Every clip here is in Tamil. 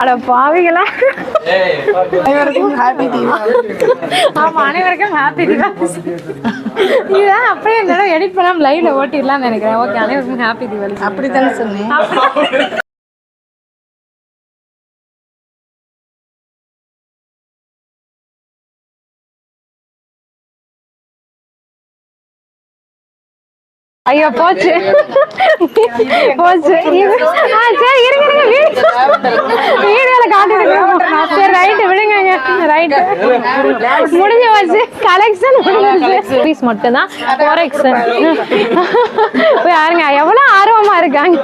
அட பாவிகளா. அனைவருக்கும் ஹாப்பி தீபாவளி ஆமா அனைவருக்கும் ஹாப்பி தீபாவளி இதான் அப்படியே தடவை எடிட் பண்ணாம லைவ்ல ஓட்டிடலாம்னு நினைக்கிறேன். ஓகே அனைவருக்கும் ஹாப்பி தீபாவளி அப்படித்தானே சொன்னேன்? ஐயோ போச்சு. போச்சு. ஆ, சரி இருங்க இருங்க. வீடியோல காட்டுறேன் சரி ரைட்டு விடுங்க ரைட்டு முடிஞ்சு போச்சு. கலெக்ஷன் முடிஞ்சிருச்சு. பீஸ் மட்டும்தான். கொரெக்ஷன் யாருங்க எவ்வளோ ஆர்வமா இருக்காங்க.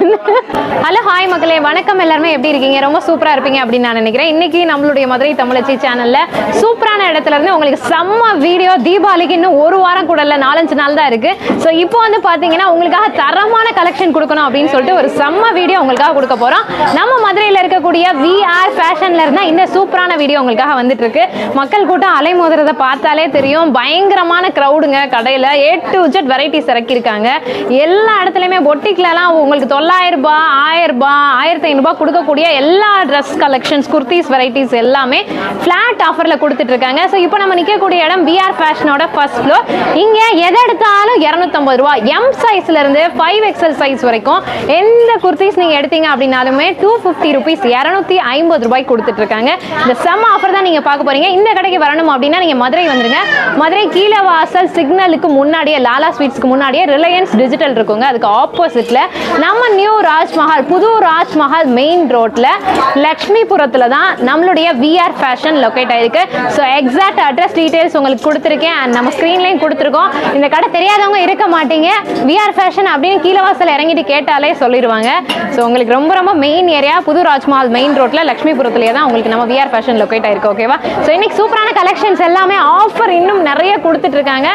ஹலோ ஹாய் மக்களே. வணக்கம் எல்லாருமே. எப்படி இருக்கீங்க? ரொம்ப சூப்பரா இருப்பீங்க அப்படின்னு நான் நினைக்கிறேன். இன்னைக்கு நம்மளுடைய மதுரை தமிழச்சி சேனல்ல சூப்பரான இடத்துல இருந்து உங்களுக்கு செம்ம வீடியோ தீபாவளிக்கு இன்னும் ஒரு வாரம் கூட இல்லை நாலஞ்சு நாள் தான் இருக்கு. ஸோ இப்போ வந்து பாத்தீங்கன்னா உங்களுக்காக தரமான கலெக்ஷன் கொடுக்கணும் அப்படின்னு சொல்லிட்டு ஒரு செம்ம வீடியோ உங்களுக்காக கொடுக்க போறோம். நம்ம மதுரையில் இருக்கக்கூடிய விஆர் ஃபேஷன்ல இருந்தால் இந்த சூப்பரான வீடியோ உங்களுக்காக வந்துட்டு இருக்கு மக்கள் கூட்டம் அலைமோதுறத பார்த்தாலே தெரியும். பயங்கரமான க்ரௌடுங்க கடையில். ஏ டு ஜெட் வெரைட்டிஸ் இறக்கியிருக்காங்க. எல்லா இடத்துலையுமே பொட்டிக்லலாம் உங்களுக்கு தொள்ளாயிரம் ரூபாய் ஆயிரம் ரூபாய் ஆயிரத்தி ஐநூறுபா கொடுக்கக்கூடிய எல்லா ட்ரெஸ் கலெக்ஷன்ஸ் குர்த்திஸ் வெரைட்டிஸ் எல்லாமே ஃப்ளாட் ஆஃபரில் கொடுத்துட்டு இருக்காங்க ஸோ இப்போ நம்ம நிற்கக்கூடிய இடம் விஆர் ஃபேஷனோட ஃபர்ஸ்ட் ஃப்ளோர் இங்கே எதை எடுத்தாலும் இரநூத்தம்பது ரூபா எம் சைஸ்ல இருந்து ஃபைவ் எக்ஸல் சைஸ் வரைக்கும் எந்த குர்த்திஸ் நீங்கள் எடுத்தீங்க அப்படின்னாலுமே டூ ஃபிஃப்டி ருபீஸ் இரநூத்தி ஐம்பது ரூபாய்க்கு கொடுத்துட்டு இருக்காங்க இந்த செம்ம ஆஃபர் தான் நீங்கள் பார்க்க போறீங்க. இந்த கடைக்கு வரணும் அப்படின்னா நீங்கள் மதுரை வந்துருங்க. மதுரை கீழே வாசல் சிக்னலுக்கு முன்னாடியே லாலா ஸ்வீட்ஸ்க்கு முன்னாடியே ரிலையன்ஸ் டிஜிட்டல் இருக்குங்க. அதுக்கு ஆப்போசிட்ல நம்ம நியூ ராஜ்மஹால் புது ராஜ்மஹால் மெயின் ரோட்ல லக்ஷ்மிபுரத்துல தான் நம்மளுடைய விஆர் ஃபேஷன் லொக்கேட் ஆயிருக்கு. ஸோ எக்ஸாக்ட் அட்ரஸ் டீடைல்ஸ் உங்களுக்கு கொடுத்துருக்கேன். அண்ட் நம்ம ஸ்க்ரீன்லையும் கொடுத்துருக்கோம். இந்த கடை தெரியாதவங்க இருக்க மாட்டீங்க. விஆர் ஃபேஷன் அப்படின்னு கீழே வாசல் இறங்கிட்டு கேட்டாலே சொல்லிடுவாங்க. ஸோ உங்களுக்கு ரொம்ப ரொம்ப மெயின் ஏரியா புது ராஜ்மஹால் மெயின் ரோட்ல லக்ஷ்மிபுரத்துலேயே தான் உங்களுக்கு நம்ம விஆர் ஃபேஷன் லொக்கேட் ஆயிருக்கு ஓகேவா ஸோ இன்னைக்கு சூப்பரான கலெக்ஷன்ஸ் எல்லாமே ஆஃபர் இன்னும் நிறைய கொடுத்துட்டு இருக்காங்க.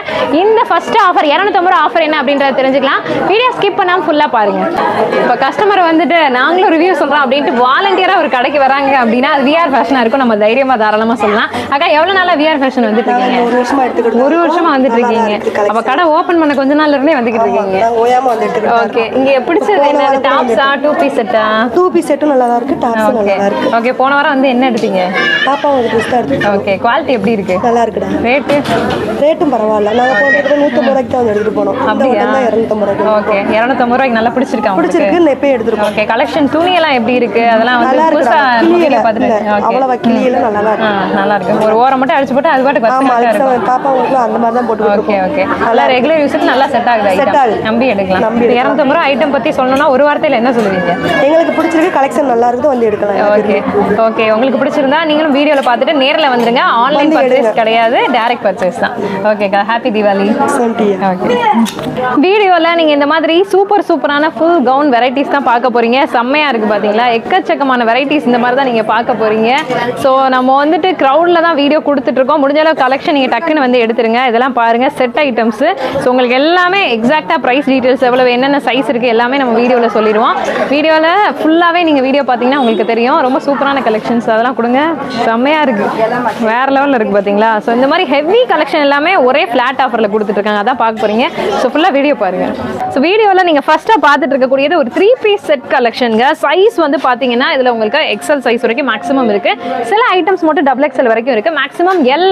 இந்த ஃபர்ஸ்ட் ஆஃபர் இரநூத்தம்பது ரூபா ஆஃபர் என்ன அப்படின்றத தெரிஞ்சுக்கலாம். வீடியோ ஸ்கிப் பண்ணாம ஃபுல்லா பாருங்க. இப்போ கஸ்டமர் வந்துட்டு நாங்களும் ரிவ்யூ சொல்றோம். அப்படின்ட்டு வாலண்டியரா ஒரு கடைக்கு வராங்க அப்படின்னா அது விஆர் ஃபேஷனா இருக்கும். நம்ம தைரியமா தாராளமா சொல்லலாம். அக்கா எவ்வளவு நாளா விஆர் ஃபேஷன் வந்துட்டு இருக்கீங்க? ஒரு வருஷமா எடுத்துக்கிட்டு ஒரு வருஷமா வந்துட்டு இருக்கீங்க. அப்ப கடை ஓபன் பண்ண கொஞ்ச நாள்ல இருந்தே வந்துகிட்டு இருக்கீங்க. நாங்க ஓயாம வந்து எடுத்துக்கிட்டு ஓகே இங்க பிடிச்சது என்ன டாப்ஸா டூ பீஸ் செட்டா டூ பீஸ் செட்டும் நல்லா தான் இருக்கு. டாப்ஸும் நல்லா தான் இருக்கு. ஓகே போன வாரம் வந்து என்ன எடுத்தீங்க? பாப்பா ஒரு ட்ரெஸ் தான் எடுத்து ஓகே குவாலிட்டி எப்படி இருக்கு? நல்லா இருக்குடா. ரேட்டு ரேட்டும் பரவாயில்ல. நாங்க போட்டு நூற்றம்பது ரூபாய்க்கு தான் வந்து எடுத்துட்டு போனோம். அப்படியா? இரநூத்தம்பது ரூபாய்க்கு ஓகே இரநூத்தம்பது ரூபாய்க்கு நல்லா பிடிச்சிருக்கா உங்களுக்கு? பிடிச்சிருக்கு இந்த எப்பயும் எடுத்துருக்கோம் ஓகே கலெக்ஷன் துணி எல்லாம் எப்படி இருக்கு? அதெல்லாம் வந்து நல்லா புதுசா அவ்வளவா கிளியில நல்லா தான் இருக்கு. நல்லா இருக்கு. ஒரு ஓரம் மட்டும் அடிச்சு போட்டு அது பாட்டுக்கு பாப்பா உங்களுக்கு அந்த மாதிரி தான் போட்டு ஓகே ஓகே நல்லா ரெகுலர் யூஸுக்கு நல்லா செட் ஆகுது Set ஐட்டம் நம்பி எடுக்கலாம். நம்பி. இரநூத்தம்பது ரூபா ஐட்டம் பத்தி சொல்லணும்னா ஒரு வார்த்தையில என்ன சொல்லுவீங்க? எங்களுக்கு பிடிச்சிருக்கு கலெக்ஷன் நல்லா இருக்குது வந்து எடுக்கலாம். ஓகே ஓகே உங்களுக்கு பிடிச்சிருந்தா நீங்களும் வீடியோல பார்த்துட்டு நேர்ல வந்துருங்க. Online purchase. கிடையாது. டைரக்ட் பர்ச்சேஸ் தான். ஓகே ஹாப்பி தீபாவளி ஓகே வீடியோவில் நீங்கள் இந்த மாதிரி சூப்பர் சூப்பரான ஃபுல் கவுன் வெரைட்டிஸ் தான் பார்க்க போறீங்க. செம்மையாக இருக்குது பார்த்தீங்களா எக்கச்சக்கமான வெரைட்டிஸ் இந்த மாதிரி தான் நீங்கள் பார்க்க போறீங்க. ஸோ நம்ம வந்துட்டு க்ரௌடில் தான் வீடியோ கொடுத்துட்ருக்கோம் முடிஞ்ச அளவு கலெக்ஷன் நீங்கள் டக்குன்னு வந்து எடுத்துருங்க. இதெல்லாம் பாருங்கள் செட் ஐட்டம்ஸு ஸோ உங்களுக்கு எல்லாமே எக்ஸாக்டாக ப்ரைஸ் டீட்டெயில்ஸ் எவ்வளோ என்னென்ன சைஸ் இருக்குது எல்லாமே நம்ம வீடியோவில் சொல்லிடுவோம். வீடியோவில் ஃபுல்லாகவே நீங்கள் வீடியோ பார்த்தீங்கன்னா உங்களுக்கு தெரியும். ரொம்ப சூப்பரான கலெக்ஷன்ஸ் அதெல்லாம் கொடுங்க. செம்மையாக இருக்குது வேற லெவலில் இருக்குது பார்த்தீங்களா ஸோ இந்த மாதிரி ஹெவி கலெக்ஷன் எல்லாமே ஒரே ஃப்ளாட் ஆஃபரில் கொடுத்துட்ருக்காங்க. அதான் பார்க்க போறீங்க. ஸோ ஃபுல்லாக வீடியோ பாருங்கள் ஸோ வீடியோவில் நீங்கள் ஃபஸ்ட்டாக பார்த்துட்டு இருக்கக்கூடியது ஒரு த்ரீ பீஸ் செட் கலெக்ஷனுங்க சைஸ் வந்து பார்த்தீங்கன்னா இதில் உங்களுக்கு எக்ஸல் சைஸ் வரைக்கும் மேக்ஸிமம் இருக்குது சில ஐட்டம்ஸ் மட்டும் டபுள் எக்ஸல் வரைக்கும் இருக்குது மேக்ஸிமம் எல்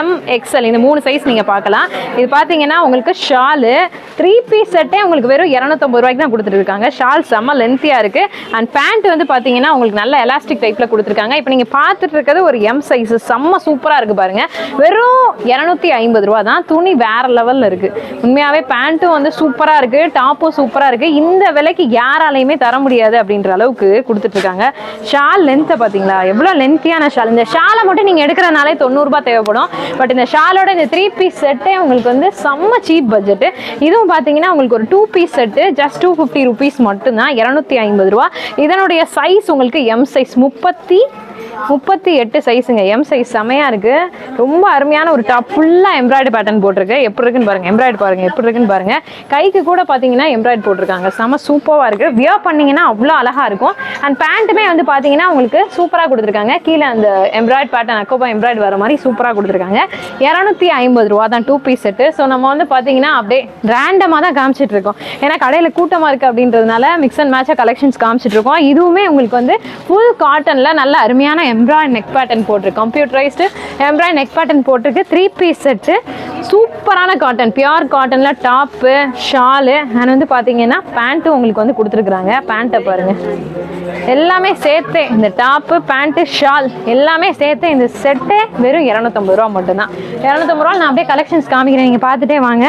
எம் எக்ஸல் இந்த மூணு சைஸ் நீங்கள் பார்க்கலாம் இது பார்த்தீங்கன்னா உங்களுக்கு ஷாலு த்ரீ பீஸ் செட்டே உங்களுக்கு வெறும் இரநூத்தம்பது ரூபாய்க்கு தான் கொடுத்துருக்காங்க ஷால் செம்ம லென்த்தியாக இருக்குது அண்ட் பேண்ட் வந்து பார்த்தீங்கன்னா உங்களுக்கு நல்ல எலாஸ்டிக் டைப்பில் கொடுத்துருக்காங்க. இப்போ நீங்கள் பார்த்துட்டு இருக்கிறது ஒரு எம் சைஸ் செம்ம சூப்பராக இருக்குது பாருங்க. வெறும் இரநூத்தி ஐம்பது ரூபா தான். துணி வேறு லெவலில் இருக்குது உண்மையாகவே பேண்ட்டும் வந்து சூப்பராக இருக்குது டாப்பும் சூப்பராக இருக்குது இந்த விலைக்கு யாராலையுமே தர முடியாது அப்படின்ற அளவுக்கு கொடுத்துட்ருக்காங்க ஷால் லென்த்தை பார்த்தீங்களா எவ்வளோ லென்த்தியான ஷால் இந்த ஷாலை மட்டும் நீங்கள் எடுக்கிறனாலே தொண்ணூறுபா தேவைப்படும். பட் இந்த ஷாலோட இந்த த்ரீ பீஸ் செட்டே உங்களுக்கு வந்து செம்ம சீப் பட்ஜெட்டு இதுவும் பார்த்தீங்கன்னா உங்களுக்கு ஒரு two piece set just two fifty rupees மட்டும்தான் இரநூத்தி ஐம்பது ரூபா. இதனுடைய சைஸ் உங்களுக்கு எம் சைஸ் முப்பத்தி முப்பத்தி எட்டு சைஸுங்க எம் சைஸ் செமையாக இருக்குது ரொம்ப அருமையான ஒரு டாப் ஃபுல்லாக எம்ப்ராய்டு பேட்டர்ன் போட்டிருக்கு. எப்படி இருக்குன்னு பாருங்கள் எம்ப்ராய்டு பாருங்கள் எப்படி இருக்குன்னு பாருங்கள் கைக்கு கூட பார்த்தீங்கன்னா எம்ப்ராய்டு போட்டிருக்காங்க. செம சூப்பராக இருக்குது வியர் பண்ணிங்கன்னா அவ்வளோ அழகாக இருக்கும். அண்ட் பேண்ட்டுமே வந்து பார்த்தீங்கன்னா உங்களுக்கு சூப்பராக கொடுத்துருக்காங்க. கீழே அந்த எம்ப்ராய்டு பேட்டர்ன் அக்கோபா எம்ப்ராய்டு வர மாதிரி சூப்பராக கொடுத்துருக்காங்க. இரநூத்தி ஐம்பது ரூபா தான் டூ பீஸ் செட்டு ஸோ நம்ம வந்து பார்த்தீங்கன்னா அப்படியே ரேண்டமாக தான் காமிச்சிட்டு இருக்கோம். ஏன்னா கடையில் கூட்டமாக இருக்குது அப்படின்றதுனால மிக்ஸ் அண்ட் மேட்சாக கலெக்ஷன்ஸ் காமிச்சிட்டு இருக்கோம். இதுவுமே உங்களுக்கு வந்து ஃபுல் காட்டனில் நல்ல அருமையான எம்ப்ராய்ட் நெக் பேட்டர்ன் போட்டிருக்கு. கம்ப்யூட்டரைஸ்டு எம்ப்ராய்ட் நெக் பேட்டர்ன் போட்டிருக்கு. த்ரீ பீஸ் செட்டு சூப்பரான காட்டன் பியூர் காட்டனில் டாப்பு ஷாலு அண்ட் வந்து பார்த்தீங்கன்னா பேண்ட்டும் உங்களுக்கு வந்து கொடுத்துருக்குறாங்க. பேண்ட்டை பாருங்கள் எல்லாமே சேர்த்து இந்த டாப்பு பேண்ட்டு ஷால் எல்லாமே சேர்த்து இந்த செட்டே வெறும் இரநூத்தம்பது ரூபா மட்டும்தான். இரநூத்தம்பது ரூபா நான் அப்படியே கலெக்ஷன்ஸ் காமிக்கிறேன். நீங்கள் பார்த்துட்டே வாங்க.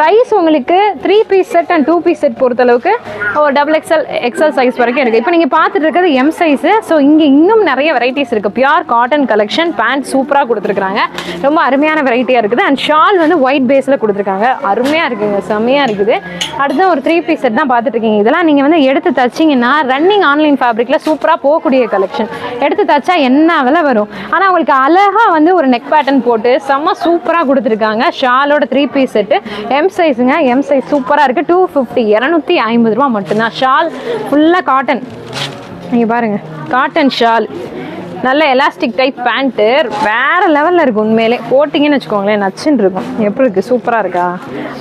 சைஸ் உங்களுக்கு three piece set and two piece set பொறுத்தளவுக்கு ஒரு டபுள் எக்ஸ்எல் எக்ஸ்எல் சைஸ் வரைக்கும் இருக்குது இப்போ நீங்கள் பார்த்துட்டு இருக்கிறது எம் சைஸு ஸோ இங்கே இன்னும் நிறைய வெரைட்டி வெரைட்டிஸ் இருக்குது பியூர் காட்டன் கலெக்ஷன் பேண்ட் சூப்பராக கொடுத்துருக்காங்க ரொம்ப அருமையான வெரைட்டியாக இருக்குது. அண்ட் ஷால் வந்து ஒயிட் பேஸில் கொடுத்துருக்காங்க. அருமையாக இருக்குங்க. செம்மையாக இருக்குது. அடுத்து ஒரு த்ரீ பீஸ் செட் தான் பார்த்துட்ருக்கீங்க. இதெல்லாம் நீங்கள் வந்து எடுத்து தச்சிங்கன்னா ரன்னிங் ஆன்லைன் ஃபேப்ரிக்கில் சூப்பராக போகக்கூடிய கலெக்ஷன் எடுத்து தச்சா என்ன விலை வரும்? ஆனால் உங்களுக்கு அழகாக வந்து ஒரு நெக் பேட்டர்ன் போட்டு செம்ம சூப்பராக கொடுத்துருக்காங்க. ஷாலோட த்ரீ பீஸ் செட்டு எம் சைஸுங்க எம் சைஸ் சூப்பராக இருக்குது டூ ஃபிஃப்டி இரநூத்தி ஐம்பது ரூபா மட்டும்தான். ஷால் ஃபுல்லாக காட்டன் நீங்கள் பாருங்கள் காட்டன் ஷால் நல்ல எலாஸ்டிக் டைப் பேண்ட்டு வேற லெவலில் இருக்குது உண்மையிலே. போட்டிங்கன்னு வச்சுக்கோங்களேன் நச்சுன்னு இருக்கும். எப்படி இருக்குது சூப்பராக இருக்கா?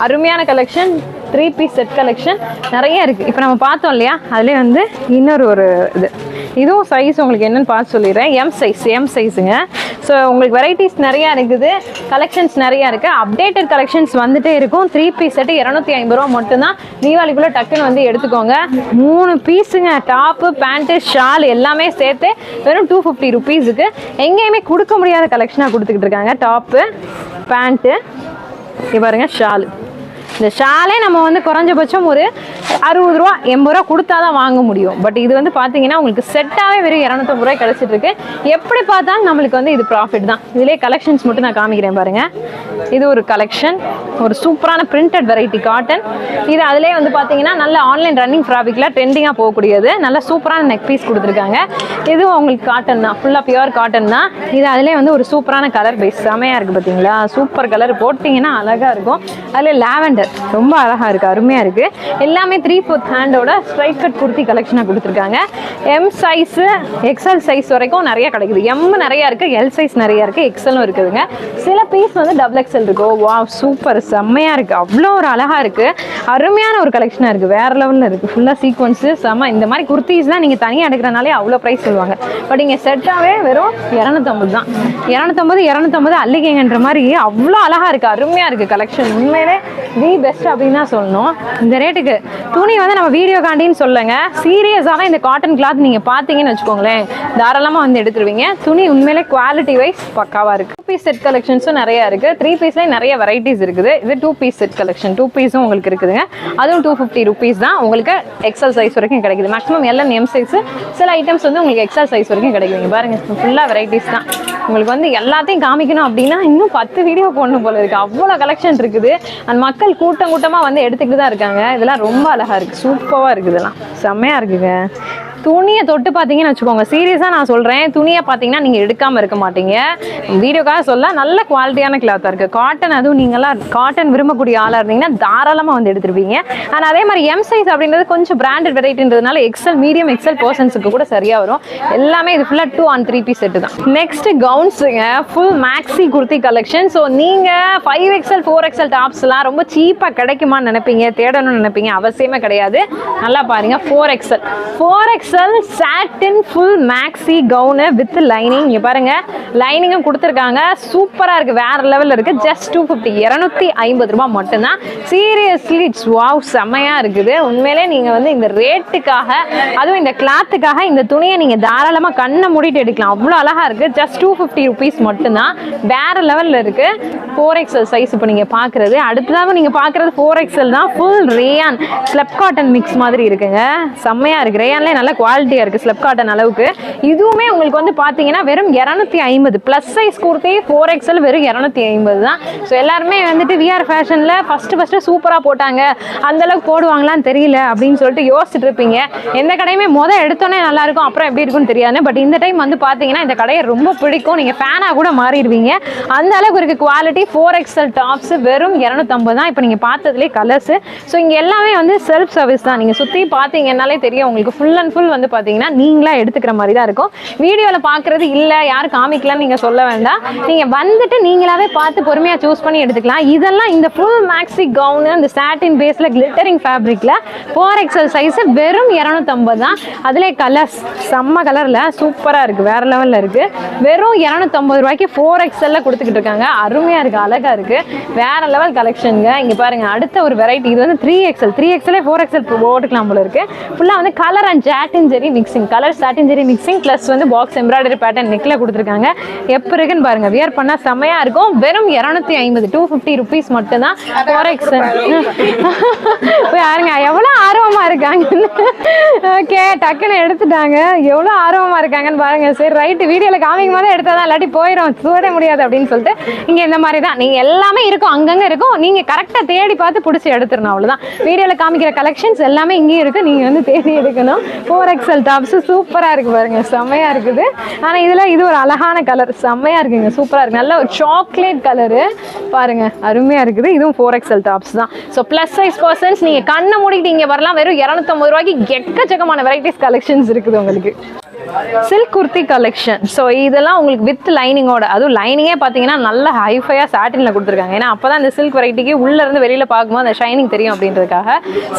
அருமையான collection three piece set collection நிறைய இருக்குது இப்போ நம்ம பார்த்தோம் இல்லையா? அதுலேயே வந்து இன்னொரு ஒரு இது. இதுவும் சைஸ் உங்களுக்கு என்னன்னு பார்த்து சொல்லிடுறேன். எம் சைஸ் எம் சைஸுங்க ஸோ உங்களுக்கு வெரைட்டிஸ் நிறையா இருக்குது. கலெக்ஷன்ஸ் நிறையா இருக்குது அப்டேட்டட் கலெக்ஷன்ஸ் வந்துட்டே இருக்கும். த்ரீ பீஸ் செட்டு இரநூத்தி ஐம்பது ரூபா மட்டும்தான். தீபாவளிக்குள்ளே டக்குன்னு வந்து எடுத்துக்கோங்க. மூணு பீஸுங்க டாப்பு பேண்ட்டு ஷால் எல்லாமே சேர்த்து வெறும் டூ ஃபிஃப்டி ருபீஸுக்கு எங்கேயுமே கொடுக்க முடியாத கலெக்ஷனாக கொடுத்துக்கிட்டு இருக்காங்க. டாப்பு பேண்ட்டு இது பாருங்க ஷாலு இந்த ஷாலே நம்ம வந்து குறைஞ்சபட்சம் ஒரு அறுபது ரூபா எண்பது ரூபா கொடுத்தா தான் வாங்க முடியும். பட் இது வந்து பார்த்தீங்கன்னா உங்களுக்கு செட்டாகவே வெறும் இரநூத்தம்பது ரூபாய் கிடச்சிட்டு இருக்கு. எப்படி பார்த்தாலும் நம்மளுக்கு வந்து இது ப்ராஃபிட் தான். இதுலேயே கலெக்ஷன்ஸ் மட்டும் நான் காமிக்கிறேன் பாருங்க. இது ஒரு கலெக்ஷன் ஒரு சூப்பரான பிரிண்டட் வெரைட்டி காட்டன் இது அதிலே வந்து பார்த்தீங்கன்னா நல்ல ஆன்லைன் ரன்னிங் ஃபேப்ரிக்கில் ட்ரெண்டிங்காக போகக்கூடியது. நல்ல சூப்பரான நெக் பீஸ் கொடுத்துருக்காங்க. இதுவும் உங்களுக்கு காட்டன் தான். ஃபுல்லாக பியூர் காட்டன் தான். இது அதிலே வந்து ஒரு சூப்பரான கலர் பேஸ் செமையாக இருக்குது பார்த்தீங்களா சூப்பர் கலர் போட்டிங்கன்னா அழகாக இருக்கும். அதில் லாவெண்டர் ரொம்ப அழகாக இருக்குது அருமையாக இருக்குது எல்லாமே த்ரீ ஃபோர்த் ஹேண்டோட ஸ்ட்ரைட் கட் குர்த்தி கலெக்ஷனாக கொடுத்துருக்காங்க. எம் சைஸு எக்ஸ்எல் சைஸ் வரைக்கும் நிறைய கிடைக்குது. எம் நிறையா இருக்குது எல் சைஸ் நிறையா இருக்குது எக்ஸலும் இருக்குதுங்க. சில பீஸ் வந்து டபுள் எக்ஸல் இருக்கும் வா சூப்பர் செம்மையாக இருக்குது அவ்வளோ ஒரு அழகாக இருக்குது அருமையான ஒரு கலெக்ஷனாக இருக்குது வேறு லெவலில் இருக்குது ஃபுல்லாக சீக்வன்ஸு செம்ம இந்த மாதிரி குர்த்திஸ்லாம் நீங்கள் தனியாக எடுக்கிறனாலே அவ்வளோ ப்ரைஸ் சொல்லுவாங்க. பட் இங்கே செட்டாகவே வெறும் இரநூத்தம்பது தான். இரநூத்தம்பது இரநூத்தம்பது அல்லிகைங்கன்ற மாதிரி அவ்வளோ அழகாக இருக்குது அருமையாக இருக்குது கலெக்ஷன் உண்மையிலே தி பெஸ்ட் அப்படின்னு தான் சொல்லணும். இந்த ரேட்டுக்கு துணி வந்து நம்ம வீடியோ காண்டின்னு சொல்லுங்க. சீரியஸாக இந்த காட்டன் கிளாத் நீங்கள் பார்த்தீங்கன்னு வச்சுக்கோங்களேன். தாராளமாக வந்து எடுத்துருவீங்க. துணி உண்மையிலே குவாலிட்டி வைஸ் பக்காவாக இருக்குது டூ பீஸ் செட் கலெக்ஷன்ஸும் நிறையா இருக்குது த்ரீ பீஸ்லேயும் நிறைய வெரைட்டிஸ் இருக்குது. இது two piece set collection two பீஸும் உங்களுக்கு இருக்குதுங்க. அதுவும் டூ ஃபிஃப்டி ருபீஸ் தான். உங்களுக்கு எக்ஸல் சைஸ் வரைக்கும் கிடைக்குது. மேக்ஸிமம் எல்லாம் எம் சைஸு சில ஐட்டம்ஸ் வந்து உங்களுக்கு எக்ஸல் சைஸ் வரைக்கும் கிடைக்குதுங்க பாருங்கள் ஃபுல்லாக வெரைட்டிஸ் தான். உங்களுக்கு வந்து எல்லாத்தையும் காமிக்கணும் அப்படின்னா இன்னும் பத்து வீடியோ போடணும் போல இருக்குது அவ்வளோ கலெக்ஷன் இருக்குது. அண்ட் மக்கள் கூட்டம் கூட்டமாக வந்து எடுத்துக்கிட்டு தான் இருக்காங்க. இதெல்லாம் ரொம்ப அழகா இருக்குது சூப்பராக இருக்குது இதெல்லாம். செம்மையா இருக்குங்க. துணியை தொட்டு பார்த்தீங்கன்னு வச்சுக்கோங்க. சீரியஸாக நான் சொல்கிறேன் துணியை பார்த்தீங்கன்னா நீங்கள் எடுக்காமல் இருக்க மாட்டீங்க. வீடியோக்காக சொல்ல நல்ல குவாலிட்டியான கிளாத்தாக இருக்குது காட்டன் அதுவும் நீங்களாம் காட்டன் விரும்பக்கூடிய ஆளாக இருந்தீங்கன்னா தாராளமாக வந்து எடுத்துருப்பீங்க. ஆனால் அதே மாதிரி எம் சைஸ் அப்படின்றது கொஞ்சம் பிராண்டட் வெரைட்டின்றதுனால எக்ஸல் மீடியம் எக்ஸல் பர்சன்ஸுக்கு கூட சரியாக வரும். எல்லாமே இது ஃபுல்லாக டூ ஆன் த்ரீ பீஸ் செட்டு தான். Next கவுன்ஸுங்க full maxi kurti collection so நீங்கள் ஃபைவ் எக்ஸல் ஃபோர் எக்ஸல் டாப்ஸ்லாம் ரொம்ப சீப்பாக கிடைக்குமான்னு நினைப்பீங்க தேடணும்னு நினைப்பீங்க அவசியமே கிடையாது. நல்லா பாருங்கள் four XL four XL satin full maxi gown with lining இங்கே பாருங்க லைனிங்கும் கொடுத்துருக்காங்க. சூப்பராக இருக்குது வேற லெவலில் இருக்குது ஜஸ்ட் டூ ஃபிஃப்டி இரநூத்தி ஐம்பது ரூபாய் மட்டும்தான். சீரியஸ்லி இட்ஸ் வாவ் செம்மையாக இருக்குது. உண்மையிலே நீங்கள் வந்து இந்த ரேட்டுக்காக அதுவும் இந்த கிளாத்துக்காக இந்த துணியை நீங்கள் தாராளமாக கண்ணை மூடிட்டு எடுக்கலாம். அவ்வளோ அழகாக இருக்குது ஜஸ்ட் டூ ஃபிஃப்டி ருபீஸ் மட்டும்தான். வேற லெவலில் இருக்குது ஃபோர் எக்ஸல் சைஸ் இப்போ நீங்கள் பார்க்குறது அடுத்ததாக நீங்கள் பார்க்குறது ஃபோர் எக்ஸல் தான். Full rayon slub cotton mix மாதிரி இருக்குங்க. செம்மையாக இருக்குது ரேயான்லேயே நல்ல குவாலிட்டியாக இருக்குது ஸ்லெப் காட்டன் அளவுக்கு. இதுவுமே உங்களுக்கு வந்து பார்த்தீங்கன்னா வெறும் இரநூத்தி ஐம்பது. Plus size kurti four XL வெறும் இரநூத்தி ஐம்பது தான். ஸோ எல்லாருமே வந்துட்டு விஆர் ஃபேஷனில் ஃபஸ்ட்டு ஃபஸ்ட்டு சூப்பராக போட்டாங்க. அந்தளவுக்கு போடுவாங்களான்னு தெரியல அப்படின்னு சொல்லிட்டு யோசிச்சுட்டு இருப்பீங்க. எந்த கடையுமே மொதல் எடுத்தோன்னே நல்லாயிருக்கும் அப்புறம் எப்படி இருக்கும்னு தெரியாது பட் இந்த டைம் வந்து பார்த்தீங்கன்னா இந்த கடையை ரொம்ப பிடிக்கும். நீங்கள் ஃபேனாக கூட மாறிடுவீங்க. அந்த அளவுக்கு இருக்குது குவாலிட்டி ஃபோர் எக்ஸல் டாப்ஸ் வெறும் இரநூத்தம்பது தான். இப்போ நீங்கள் பார்த்ததுலேயே கலர்ஸ் ஸோ இங்கே எல்லாமே வந்து செல்ஃப் சர்வீஸ் தான். நீங்கள் சுற்றி பார்த்தீங்கன்னாலே தெரியும் உங்களுக்கு ஃபுல் அண்ட் ஃபுல் வந்து பார்த்தீங்கன்னா நீங்களா எடுத்துக்கிற மாதிரி தான் இருக்கும். வீடியோவில் பார்க்குறது இல்லை யாரும் காமிக்கலாம்னு நீங்கள் சொல்ல வேண்டாம். நீங்கள் வந்துட்டு நீங்களாவே பார்த்து பொறுமையாக சூஸ் பண்ணி எடுத்துக்கலாம். இதெல்லாம் இந்த ஃபுல் மேக்ஸி கவுனு அந்த சாட்டின் பேஸில் கிளிட்டரிங் ஃபேப்ரிக்கில் ஃபோர் எக்ஸல் சைஸ் வெறும் இரநூத்தம்பது தான். அதிலே கலர்ஸ் செம்ம கலரில் சூப்பராக இருக்குது வேறு லெவலில் இருக்குது வெறும் இரநூத்தம்பது ரூபாய்க்கு ஃபோர் எக்ஸலில் கொடுத்துக்கிட்டு இருக்காங்க. அருமையாக இருக்குது அழகாக இருக்குது வேறு லெவல் கலெக்ஷனுங்க இங்கே பாருங்கள் அடுத்த ஒரு வெரைட்டி இது வந்து த்ரீ எக்ஸல் த்ரீ எக்ஸலே ஃபோர் எக்ஸல் போட்டுக்கலாம் போல இருக்குது ஃபுல்லாக வந்து colour and satin zari mixing colour satin zari mixing plus வந்து பாக்ஸ் எம்ப்ராய்டரி பேட்டர்ன் நெக்கில் கொடுத்துருக்காங்க. எப்போ இருக்குன்னு பாருங்கள் வியர் பண்ணால் செம்மையாக இருக்கும். வெறும் இரநூத்தி ஐம்பது டூ ஃபிஃப்டி ருபீஸ் மட்டும்தான். ஃபாரெக்ஸ் எக்ஸல் யாருங்க எவ்வளோ ஆர்வமாக இருக்காங்கன்னு. ஓகே டக்குன்னு எடுத்துட்டாங்க. எவ்வளோ ஆர்வமாக இருக்காங்கன்னு பாருங்க. சரி ரைட்டு வீடியோவில் காமிக்கும் போதே எடுத்தால் தான் இல்லாட்டி போயிடும் சூட முடியாது அப்படின்னு சொல்லிட்டு இங்கே இந்த மாதிரி தான் நீங்கள் எல்லாமே இருக்கும். அங்கங்கே இருக்கும். நீங்கள் கரெக்டாக தேடி பார்த்து பிடிச்சி எடுத்துடணும். அவ்வளோதான் வீடியோவில் காமிக்கிற கலெக்ஷன்ஸ் எல்லாமே இங்கேயும் இருக்குது நீங்கள் வந்து தேடி எடுக்கணும். ஃபோர் எக்ஸல் டாப்ஸ் சூப்பராக இருக்குது பாருங்க. செம்மையாக இருக்குது. ஆனால் இதில் இது ஒரு அழகான கலர் செம்மையாக இருக்குங்க. சூப்பராக இருக்குது நல்ல ஒரு சாக்லேட் கலரு பாருங்க. அருமையாக இருக்குது. இதுவும் ஃபோர் எக்ஸல் டாப்ஸ் தான். ஸோ ப்ளஸ் சைஸ் பர்சன்ஸ் நீங்கள் கண்ணை மூடிட்டு இங்கே வரலாம். வெறும் இரநூத்தம்பது ரூபாய்க்கு எக்கச்சக்கமான வெரைட்டிஸ் கலெக்ஷன்ஸ் இருக்குது உங்களுக்கு. சில்க் குர்த்தி கலெக்ஷன் ஸோ இதெல்லாம் உங்களுக்கு வித் லைனிங்கோட அதுவும் லைனிங்கே பார்த்தீங்கன்னா நல்ல ஹைஃபையாக சாட்டினில் கொடுத்துருக்காங்க. ஏன்னா அப்போ தான் இந்த சில்க் வெரைட்டிக்கு உள்ளே இருந்து வெளியில் பார்க்கும்போது அந்த ஷைனிங் தெரியும் அப்படின்றதுக்காக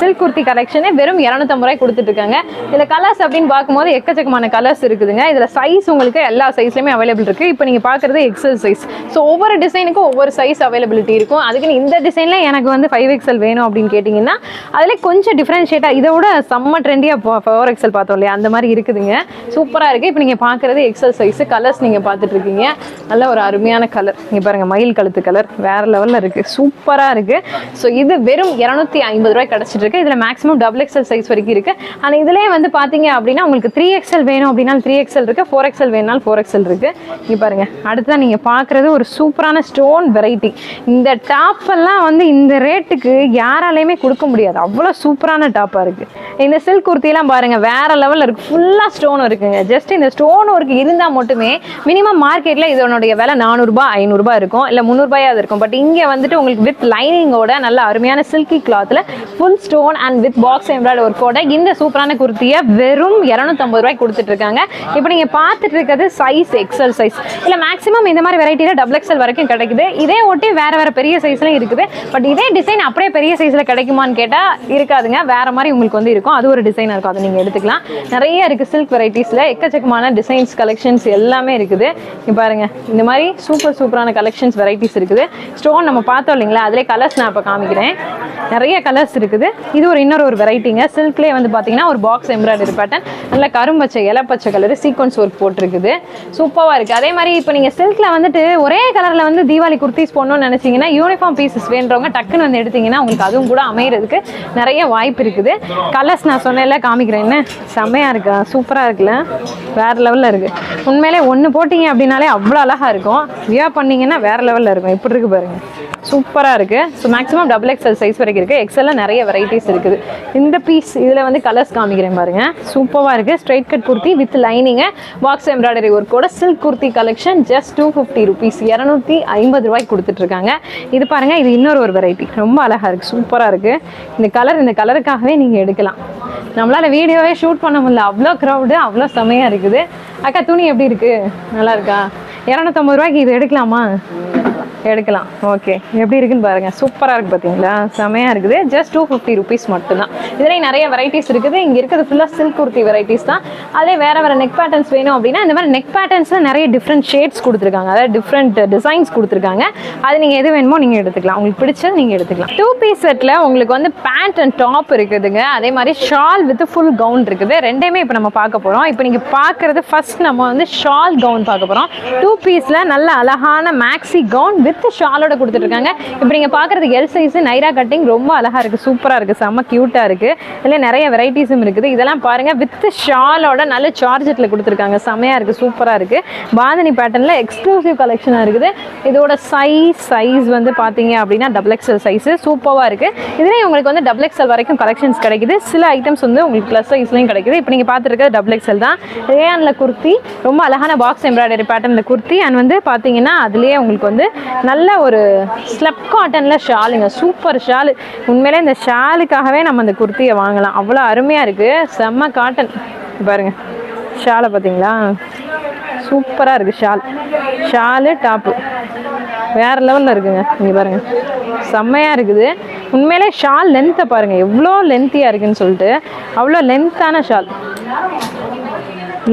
சில்க் குர்த்தி கலெக்ஷனே வெறும் இரநூத்தம்பது ரூபாய் கொடுத்துட்ருக்காங்க. இதில் கலர்ஸ் அப்படின்னு பார்க்கும்போது எக்கச்சக்கமான கலர்ஸ் இருக்குதுங்க. இதில் சைஸ் உங்களுக்கு எல்லா சைஸ்லையுமே அவைலபிள் இருக்குது இப்போ நீங்கள் பார்க்குறது எக்ஸல் சைஸ் ஸோ ஒவ்வொரு டிசைனுக்கும் ஒவ்வொரு சைஸ் அவைலபிலிட்டி இருக்கும். அதுக்குன்னு இந்த டிசைனில் எனக்கு வந்து ஃபைவ் எக்ஸல் வேணும் அப்படின்னு கேட்டிங்கன்னா அதில் கொஞ்சம் டிஃப்ரென்ஷியேட்டாக இதை விட செம்ம ட்ரெண்டியாக ஃபோர் எக்ஸல் பார்த்தோம் இல்லையா? அந்த மாதிரி இருக்குதுங்க. ஸோ சூப்பராக இருக்குது இப்போ நீங்கள் பார்க்குறது எக்ஸல் சைஸு கலர்ஸ் நீங்கள் பார்த்துட்ருக்கீங்க நல்ல ஒரு அருமையான கலர் இங்கே பாருங்கள் மயில் கழுத்து கலர் வேறு லெவலில் இருக்குது சூப்பராக இருக்குது ஸோ இது வெறும் இரநூத்தி ஐம்பது ரூபாய் கிடச்சிட்டு இருக்கு. இதில் மேக்ஸிமம் டபுள் எக்ஸல் சைஸ் வரைக்கும் இருக்குது ஆனால் இதுலேயே வந்து பார்த்தீங்க அப்படின்னா உங்களுக்கு த்ரீ எக்ஸல் வேணும் அப்படின்னா த்ரீ எக்ஸல் இருக்குது ஃபோர் எக்ஸல் வேணுனாலும் ஃபோர் எக்ஸல் இருக்குது இங்கே பாருங்கள் அடுத்ததான் நீங்கள் பார்க்குறது ஒரு சூப்பரான ஸ்டோன் வெரைட்டி இந்த டாப்பெல்லாம் வந்து இந்த ரேட்டுக்கு யாராலையுமே கொடுக்க முடியாது. அவ்வளோ சூப்பரான டாப்பாக இருக்குது இந்த சில்க் குர்த்திலாம் பாருங்கள் வேறு லெவலில் இருக்குது ஃபுல்லாக ஸ்டோன் இருக்குது இருக்குங்க ஜஸ்ட் இந்த ஸ்டோன் ஒர்க் இருந்தால் மட்டுமே மினிமம் மார்க்கெட்டில் இதனுடைய விலை நானூறுபா ஐநூறுரூபா இருக்கும். இல்லை முந்நூறுபாயாவது இருக்கும். பட் இங்கே வந்துட்டு உங்களுக்கு வித் லைனிங்கோட நல்ல அருமையான சில்கி கிளாத்தில் full stone and with box embroid ஒர்க்கோட இந்த சூப்பரான குர்த்தியை வெறும் இரநூத்தம்பது ரூபாய்க்கு கொடுத்துட்டு இருக்காங்க. இப்போ நீங்கள் பார்த்துட்டு இருக்கிறது சைஸ் எக்ஸல் சைஸ் இல்லை மேக்ஸிமம் இந்த மாதிரி வெரைட்டியில் டபுள் எக்ஸல் வரைக்கும் கிடைக்குது. இதே ஒட்டி வேற வேற பெரிய சைஸ்லையும் இருக்குது. பட் இதே டிசைன் அப்படியே பெரிய சைஸில் கிடைக்குமான்னு கேட்டால் இருக்காதுங்க. வேற மாதிரி உங்களுக்கு வந்து இருக்கும். அது ஒரு டிசைனாக இருக்கும். அதை நீங்கள் எடுத்துக்கலாம். நிறைய இருக்குது சில்க் வெரைட்டிஸில் எக்கச்சக்கமான டிசைன்ஸ் கலெக்ஷன்ஸ் எல்லாமே இருக்குது. இங்கே பாருங்கள் இந்த மாதிரி சூப்பர் சூப்பரான கலெக்ஷன்ஸ் வெரைட்டிஸ் இருக்குது. ஸ்டோன் நம்ம பார்த்தோம் இல்லைங்களா? அதிலே கலர்ஸ் நான் இப்போ காமிக்கிறேன். நிறைய கலர்ஸ் இருக்குது. இது ஒரு இன்னொரு ஒரு வெரைட்டிங்க சில்க்லேயே வந்து பார்த்தீங்கன்னா ஒரு பாக்ஸ் எம்ப்ராய்டரி பேட்டர்ன் நல்ல கரும்பச்சை இலப்பச்சை கலர் சீக்வன்ஸ் ஒர்க் போட்டிருக்குது. சூப்பராக இருக்குது அதே மாதிரி இப்போ நீங்கள் சில்கில் வந்துட்டு ஒரே கலரில் வந்து தீபாவளி குர்த்திஸ் போடணும்னு நினச்சிங்கன்னா யூனிஃபார்ம் பீசஸ் வேண்டவங்க டக்குன்னு வந்து எடுத்தீங்கன்னா உங்களுக்கு அதுவும் கூட அமையிறதுக்கு நிறைய வாய்ப்பு இருக்குது. கலர்ஸ் நான் சொன்னேன்ல காமிக்கிறேன் என்ன? செம்மையாக இருக்கா? சூப்பராக இருக்குல்ல? வேறு லெவலில் இருக்குது உண்மையிலே ஒன்று போட்டிங்க அப்படின்னாலே அவ்வளோ அழகாக இருக்கும். வியா பண்ணீங்கன்னா வேறு லெவலில் இருக்கும். இப்படி இருக்கு பாருங்க. சூப்பராக இருக்குது so maximum double XL size வரைக்கும் இருக்குது எக்ஸலில் நிறைய வெரைட்டிஸ் இருக்குது. இந்த பீஸ் இதில் வந்து கலர்ஸ் காமிக்கிறேன் பாருங்க. சூப்பராக இருக்குது straight cut kurti with lining box embroidery ஒர்க்கோட silk kurti collection just two fifty rupees இரநூத்தி ஐம்பது ரூபாய்க்கு கொடுத்துட்ருக்காங்க இது பாருங்க இது இன்னொரு ஒரு வெரைட்டி ரொம்ப அழகாக இருக்குது சூப்பராக இருக்குது இந்த கலர் இந்த கலருக்காகவே நீங்கள் எடுக்கலாம். நம்மளால வீடியோவே ஷூட் பண்ண முடியல. அவ்வளோ க்ரௌடு அவ்வளோ செமையாக இருக்குது. அக்கா துணி எப்படி இருக்கு? நல்லா இருக்கா? இரநூத்தம்பது ரூபாய்க்கு இது எடுக்கலாமா? எடுக்கலாம். ஓகே எப்படி இருக்குன்னு பாருங்க. சூப்பராக இருக்குது பார்த்தீங்களா செமையாக இருக்குது. ஜஸ்ட் டூ ஃபிஃப்டி ருபீஸ் மட்டும்தான். இதுலேயும் நிறைய வெரைட்டிஸ் இருக்குது. இங்கே இருக்கிறது ஃபுல்லாக சில்க் குர்த்தி வெரைட்டிஸ் தான். அதே வேறு வேற நெக் பேட்டர்ன்ஸ் வேணும் அப்படின்னா இந்த மாதிரி நெக் பேட்டர்ன்ஸில் நிறைய டிஃப்ரெண்ட் ஷேட்ஸ் கொடுத்துருக்காங்க. அதாவது டிஃப்ரெண்ட் டிசைன்ஸ் கொடுத்துருக்காங்க. அது நீங்கள் எது வேணுமோ நீங்கள் எடுத்துக்கலாம். உங்களுக்கு பிடிச்சது நீங்கள் எடுத்துக்கலாம். டூ பீஸ் செட்டில் உங்களுக்கு வந்து பேண்ட் அண்ட் டாப் இருக்குதுங்க. அதே மாதிரி ஷால் வித் ஃபுல் கவுன் இருக்குது. ரெண்டையுமே இப்போ நம்ம பார்க்க போகிறோம் இப்போ நீங்கள் பார்க்குறது ஃபர்ஸ்ட் நம்ம வந்து ஷால் கவுன் பார்க்க போகிறோம் டூ பீஸில் நல்ல அழகான மேக்ஸி கவுன் வித் ஷாலோட கொடுத்துட்ருக்காங்க. இப்போ நீங்கள் பார்க்குறது எல் சைஸு நைரா கட்டிங் ரொம்ப அழகாக இருக்குது சூப்பராக இருக்குது செம்ம க்யூட்டாக இருக்குது இதில் நிறைய வெரைட்டிஸும் இருக்குது. இதெல்லாம் பாருங்கள் வித் ஷாலோட நல்ல சார்ஜெட்டில் கொடுத்துருக்காங்க செம்மையாக இருக்குது சூப்பராக இருக்குது பாந்தினி பேட்டர்னில் எக்ஸ்க்ளூசிவ் கலெக்ஷனாக இருக்குது. இதோட சைஸ் சைஸ் வந்து பார்த்தீங்க அப்படின்னா டபுள் எக்ஸ்எல் சைஸு சூப்பராக இருக்குது இதுலேயும் உங்களுக்கு வந்து டபுள் எக்ஸ்எல் வரைக்கும் கலெக்ஷன்ஸ் கிடைக்குது. சில ஐட்டம்ஸ் வந்து உங்களுக்கு ப்ளஸ் சைஸ்லையும் கிடைக்குது. இப்போ நீங்கள் பார்த்துருக்கிறது டபுள் எக்ஸ்எல் தான். ரேயானில் குர்த்தி ரொம்ப அழகான பாக்ஸ் எம்ப்ராய்டரி பேட்டர்னில் குர்த்தி குர்த்தி அண்ட் வந்து பார்த்தீங்கன்னா அதுலேயே உங்களுக்கு வந்து நல்ல ஒரு ஸ்லப் காட்டனில் ஷாலுங்க சூப்பர் ஷாலு. உண்மையிலே இந்த ஷாலுக்காகவே நம்ம அந்த குர்த்தியை வாங்கலாம். அவ்வளோ அருமையாக இருக்குது செம்ம காட்டன் பாருங்க. ஷாலை பார்த்தீங்களா சூப்பராக இருக்குது ஷால். ஷாலு டாப்பு வேறு லெவலில் இருக்குங்க. நீங்கள் பாருங்கள் செம்மையாக இருக்குது. உண்மையிலே ஷால் லென்த்தை பாருங்கள் எவ்வளோ லென்த்தியாக இருக்குன்னு சொல்லிட்டு. அவ்வளோ லென்த்தான ஷால்.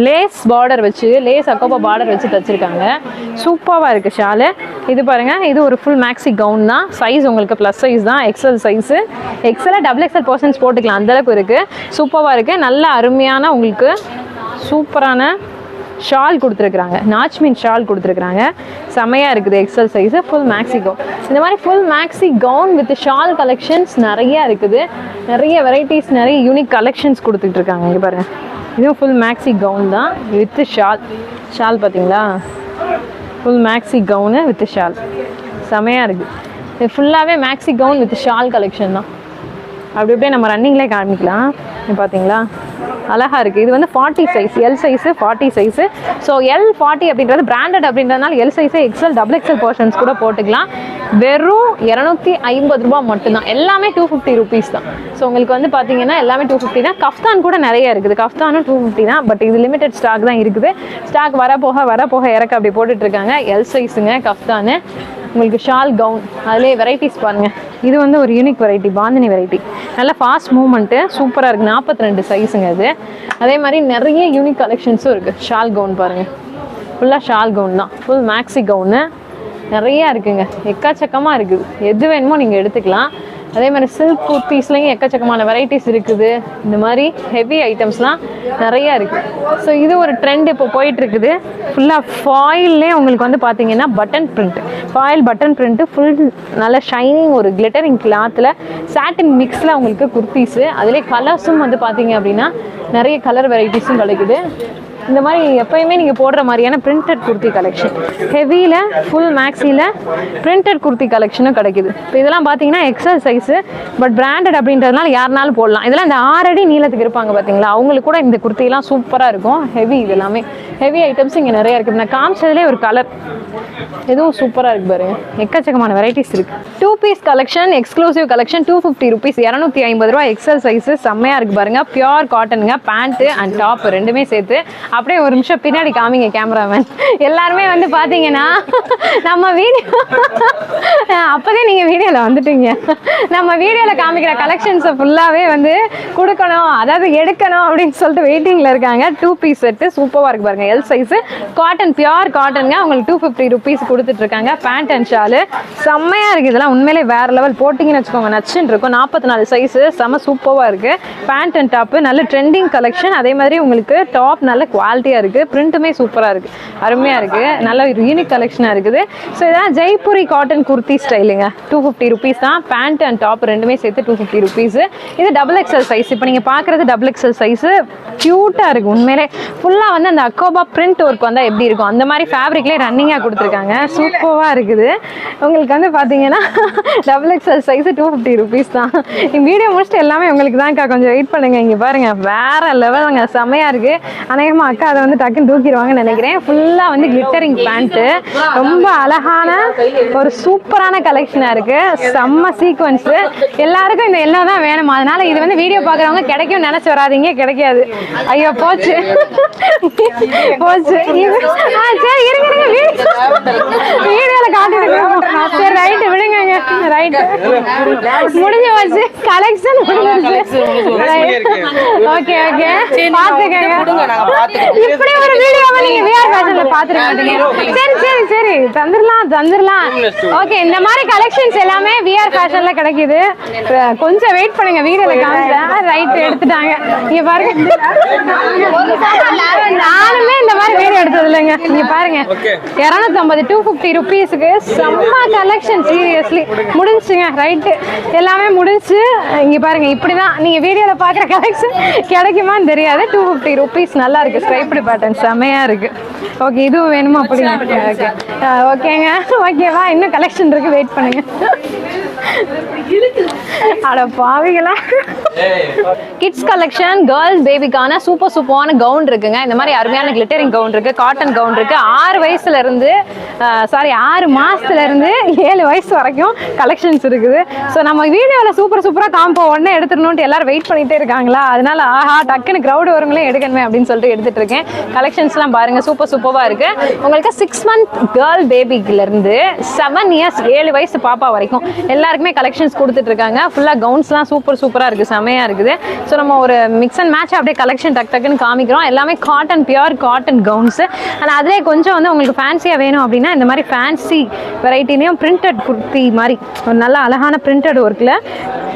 லேஸ் பார்டர் வச்சு லேஸ் அக்கோப்பா பார்டர் வச்சு தைச்சிருக்காங்க. சூப்பராக இருக்குது ஷாலு. இது பாருங்கள் இது ஒரு ஃபுல் மேக்ஸி கவுன் தான். சைஸ் உங்களுக்கு ப்ளஸ் சைஸ் தான். எக்ஸல் சைஸு எக்ஸலாக டபுள் எக்ஸல் பர்சன்ஸ் போட்டுக்கலாம். அந்தளவுக்கு இருக்குது சூப்பராக இருக்குது நல்ல அருமையான உங்களுக்கு சூப்பரான ஷால் கொடுத்துருக்குறாங்க. நாச்மின் ஷால் கொடுத்துருக்குறாங்க. செமையாக இருக்குது XL size full maxi gown இந்த மாதிரி full maxi gown with shawl collections நிறையா இருக்குது. நிறைய வெரைட்டிஸ் நிறைய யூனிக் கலெக்ஷன்ஸ் கொடுத்துட்டு இருக்காங்க. இங்கே பாருங்கள் இதுவும் ஃபுல் மேக்ஸி கவுன் தான். வித் ஷால் ஷால் பார்த்தீங்களா? Full maxi gown with shawl செமையாக இருக்குது. இது ஃபுல்லாகவே maxi gown with shawl collection தான். அப்படி அப்படியே நம்ம ரன்னிங்லேயே காமிக்கலாம். பார்த்தீங்களா? அழகாக இருக்குது இது வந்து forty size L size forty size so L forty அப்படின்றது பிராண்டட் அப்படின்றதுனால L size XL double XL portions கூட போட்டுக்கலாம். வெறும் இரநூத்தி ஐம்பது ரூபா மட்டும்தான். எல்லாமே டூ ஃபிஃப்டி ருபீஸ் தான். ஸோ உங்களுக்கு வந்து பார்த்தீங்கன்னா எல்லாமே டூ ஃபிஃப்டி தான். கஃப்தான் கூட நிறைய இருக்குது. கஃப்தானும் டூ ஃபிஃப்டி தான். பட் இது லிமிடெட் ஸ்டாக் தான் இருக்குது. ஸ்டாக் வர போக வர போக இறக்க அப்படி போட்டுட்ருக்காங்க எல் சைஸுங்க கஃப்தானு உங்களுக்கு ஷால் கவுன் அதுலேயே வெரைட்டிஸ் பாருங்கள் இது வந்து ஒரு யூனிக் வெரைட்டி பாந்தினி வெரைட்டி நல்லா ஃபாஸ்ட் மூவ்மெண்ட்டு சூப்பராக இருக்குது நாற்பத்தி ரெண்டு சைஸுங்க இது. அதே மாதிரி நிறைய யூனிக் கலெக்ஷன்ஸும் இருக்குது ஷால் கவுன் பாருங்கள் ஃபுல்லாக ஷால் கவுன் தான். ஃபுல் மேக்ஸி கவுனு நிறையா இருக்குங்க. எக்காச்சக்கமாக இருக்குது எது வேணுமோ நீங்கள் எடுத்துக்கலாம். அதே மாதிரி சில்க் குர்த்திஸ்லையும் எக்கச்சக்கமான வெரைட்டிஸ் இருக்குது. இந்த மாதிரி ஹெவி ஐட்டம்ஸ்லாம் நிறையா இருக்குது ஸோ இது ஒரு ட்ரெண்ட் இப்போ போயிட்டு இருக்குது ஃபுல்லாக ஃபாயில்லே உங்களுக்கு வந்து பார்த்தீங்கன்னா button print foil button print full நல்ல ஷைனிங் ஒரு கிளிட்டரிங் கிளாத்தில் சாட்டின் மிக்ஸில் உங்களுக்கு குர்த்திஸு அதுலேயே கலர்ஸும் வந்து பார்த்தீங்க அப்படின்னா நிறைய கலர் வெரைட்டிஸும் கிடைக்குது. இந்த மாதிரி எப்பயுமே நீங்கள் போடுற மாதிரியான பிரிண்டட் குர்த்தி கலெக்ஷன் ஹெவியில் ஃபுல் மேக்ஸியில் பிரிண்டட் குர்த்தி கலெக்ஷனும் கிடைக்குது. இப்போ இதெல்லாம் பார்த்தீங்கன்னா எக்ஸல் சைஸு பட் பிராண்டட் அப்படின்றதுனால யாருனாலும் போடலாம். இதெல்லாம் இந்த ஆறடி நீளத்துக்கு இருப்பாங்க பார்த்தீங்களா அவங்களுக்கு கூட இந்த குர்த்திலாம் சூப்பராக இருக்கும். ஹெவி இது எல்லாமே. ஹெவி ஐட்டம்ஸ் இங்கே நிறைய இருக்குது நான் காமிச்சதுலேயே ஒரு கலர் எதுவும் சூப்பராக இருக்கு பாருங்க. எக்கச்சக்கமான வெரைட்டிஸ் இருக்குது two piece collection exclusive collection two fifty rupees இரநூத்தி ஐம்பது ரூபா எக்ஸல் சைஸ் செம்மையாக இருக்குது பாருங்கள் பியூர் காட்டனுங்க பேண்ட்டு அண்ட் டாப் ரெண்டுமே சேர்த்து அப்படியே ஒரு நிமிஷம் பின்னாடி காமிங்க கேமராமேன். எல்லாருமே வந்து பார்த்தீங்கன்னா நம்ம வீடியோ அப்போதே நீங்கள் வீடியோவில் வந்துட்டீங்க. நம்ம வீடியோவில் காமிக்கிற கலெக்ஷன்ஸை ஃபுல்லாகவே வந்து கொடுக்கணும் அதாவது எடுக்கணும் அப்படின்னு சொல்லிட்டு வெயிட்டிங்கில் இருக்காங்க. டூ பீஸ் செட்டு சூப்பராக இருக்கு பாருங்க. எல் சைஸு காட்டன் பியூர் காட்டனுங்க அவங்களுக்கு டூ ஃபிஃப்டி ருபீஸ் கொடுத்துட்ருக்காங்க பேண்ட் அண்ட் ஷாலு செம்மையாக இருக்குது இதெல்லாம் உண்மையிலே வேறு லெவல் போட்டிங்கன்னு வச்சுக்கோங்க. நச்சுன்னு இருக்கும். நாற்பத்தி நாலு சைஸு செம்ம சூப்பராக இருக்குது பேண்ட் அண்ட் டாப்பு நல்ல ட்ரெண்டிங் கலெக்ஷன் அதே மாதிரி உங்களுக்கு டாப் நல்ல குவாலிட்டியாக இருக்குது பிரிண்ட்டுமே சூப்பராக இருக்குது அருமையாக இருக்குது நல்ல ஒரு யூனிக் கலெக்ஷனாக இருக்குது. ஸோ இதான் ஜெய்ப்பூரி காட்டன் குர்த்தி ஸ்டைலுங்க டூ ஃபிஃப்டி ருபீஸ் தான். பேண்ட் அண்ட் டாப் ரெண்டுமே சேர்த்து டூ ஃபிஃப்டி ருபீஸ் இது டபுள் எக்ஸல் சைஸ் இப்போ நீங்கள் பார்க்குறது டபுள் எக்ஸல் சைஸு க்யூட்டாக இருக்குது உண்மையிலே ஃபுல்லாக வந்து அந்த அக்கோபா பிரிண்ட் ஒர்க் வந்தால் எப்படி இருக்கும்? அந்த மாதிரி ஃபேப்ரிக்லேயே ரன்னிங்காக கொடுத்துருக்காங்க. சூப்பராக இருக்குது. உங்களுக்கு வந்து பார்த்தீங்கன்னா double XL size two fifty rupees தான். வீடியோ முடிச்சுட்டு எல்லாமே உங்களுக்கு தான்க்கா கொஞ்சம் வெயிட் பண்ணுங்கள் இங்கே பாருங்க. வேறு லெவலுங்க செமையாக இருக்குது அநேகமாக அக்கா அதை வந்து டக்குன்னு தூக்கிடுவாங்கன்னு நினைக்கிறேன். ஃபுல்லாக வந்து கிளிட்டரிங் பேண்ட்டு ரொம்ப அழகான ஒரு சூப்பரான கலெக்ஷனாக இருக்குது செம்ம சீக்வன்ஸு எல்லாருக்கும் இந்த எல்லாம் தான் வேணும். அதனால இது வந்து வீடியோ பார்க்குறவங்க கிடைக்கும் நினச்சி வராதீங்க. கிடைக்காது. ஐயோ போச்சு. போச்சு. ஆ சரி இருங்க இருங்க. வீடியோவில் காட்டிட்டு இருக்கோம். சரி ரைட்டு விடுங்க ரைட் முடிஞ்சு வச்சு கலெக்ஷன் முடிஞ்சிருச்சு. ஓகே ஓகே பாத்துக்கங்க இப்படி ஒரு வீடியோவை நீங்க விஆர் ஃபேஷன்ல மாட்டீங்க. சரி சரி சரி. தந்துடலாம் தந்துடலாம் ஓகே இந்த மாதிரி கலெக்ஷன்ஸ் எல்லாமே விஆர் ஃபேஷன்ல கிடைக்குது. கொஞ்சம் வெயிட் பண்ணுங்க. வீடியோல காமிச்சேன் ரைட் எடுத்துட்டாங்க. இங்க பாருங்க. நானுமே இந்த மாதிரி வீடியோ எடுத்தது இல்லைங்க இங்க பாருங்க. இருநூத்தி ஐம்பது டூ பிப்டி ருபீஸுக்கு செம்ம கலெக்ஷன் சீரியஸ்லி முடிஞ்சுங்க ரைட்டு எல்லாமே முடிஞ்சு இங்க பாருங்க இப்படிதான். நீங்க வீடியோல பாக்குற கலெக்ஷன் கிடைக்குமான்னு தெரியாது. டூ பிப்டி ருபீஸ் நல்லா இருக்கு. ஸ்ட்ரைப்டு பேட்டர்ன் செமையா இருக்கு. ஓகே இதுவும் வேணுமா? அப்படிங்க ஓகே ஓகேங்க ஓகேவா இன்னும் கலெக்ஷன் இருக்கு. வெயிட் பண்ணுங்க. அட பாவிகளா. கிட்ஸ் கலெக்ஷன் கேர்ள்ஸ் பேபிக்கான சூப்பர் சூப்பரான கவுன் இருக்குங்க. இந்த மாதிரி அருமையான கிளிட்டரிங் கவுன் இருக்கு. காட்டன் கவுன் இருக்கு. ஆறு வயசுல இருந்து சாரி ஆறு மாசத்துல இருந்து ஏழு வயசு வரைக்கும் கலெக்ஷன்ஸ் இருக்குது. ஸோ நம்ம வீடியோவில் சூப்பர் சூப்பராக காம்போ உடனே எடுத்துடணும்ட்டு எல்லாரும் வெயிட் பண்ணிட்டே இருக்காங்களா? அதனால ஆஹா டக்குன்னு க்ரௌடு வருங்களே எடுக்கணுமே அப்படின்னு சொல்லிட்டு எடுத்துட்டு வச்சுருக்கேன் கலெக்ஷன்ஸ்லாம் பாருங்க சூப்பர் சூப்பராக இருக்கு. உங்களுக்கு சிக்ஸ் மந்த் கேர்ள் பேபிக்கிலேருந்து செவன் இயர்ஸ் ஏழு வயசு பாப்பா வரைக்கும் எல்லாருக்குமே கலெக்ஷன்ஸ் கொடுத்துட்டு இருக்காங்க. ஃபுல்லாக கவுன்ஸ்லாம் சூப்பர் சூப்பராக இருக்குது செமையாக இருக்குது. ஸோ நம்ம ஒரு மிக்ஸ் அண்ட் மேட்ச் அப்படியே கலெக்ஷன் டக் டக்குன்னு காமிக்கிறோம். எல்லாமே காட்டன் பியூர் காட்டன் கவுன்ஸ் ஆனால் அதிலே கொஞ்சம் வந்து உங்களுக்கு ஃபேன்சியாக வேணும் அப்படின்னா இந்த மாதிரி ஃபேன்சி வெரைட்டிலையும் பிரிண்டட் குர்த்தி மாதிரி ஒரு நல்ல அழகான பிரிண்டட் ஒர்க்கில்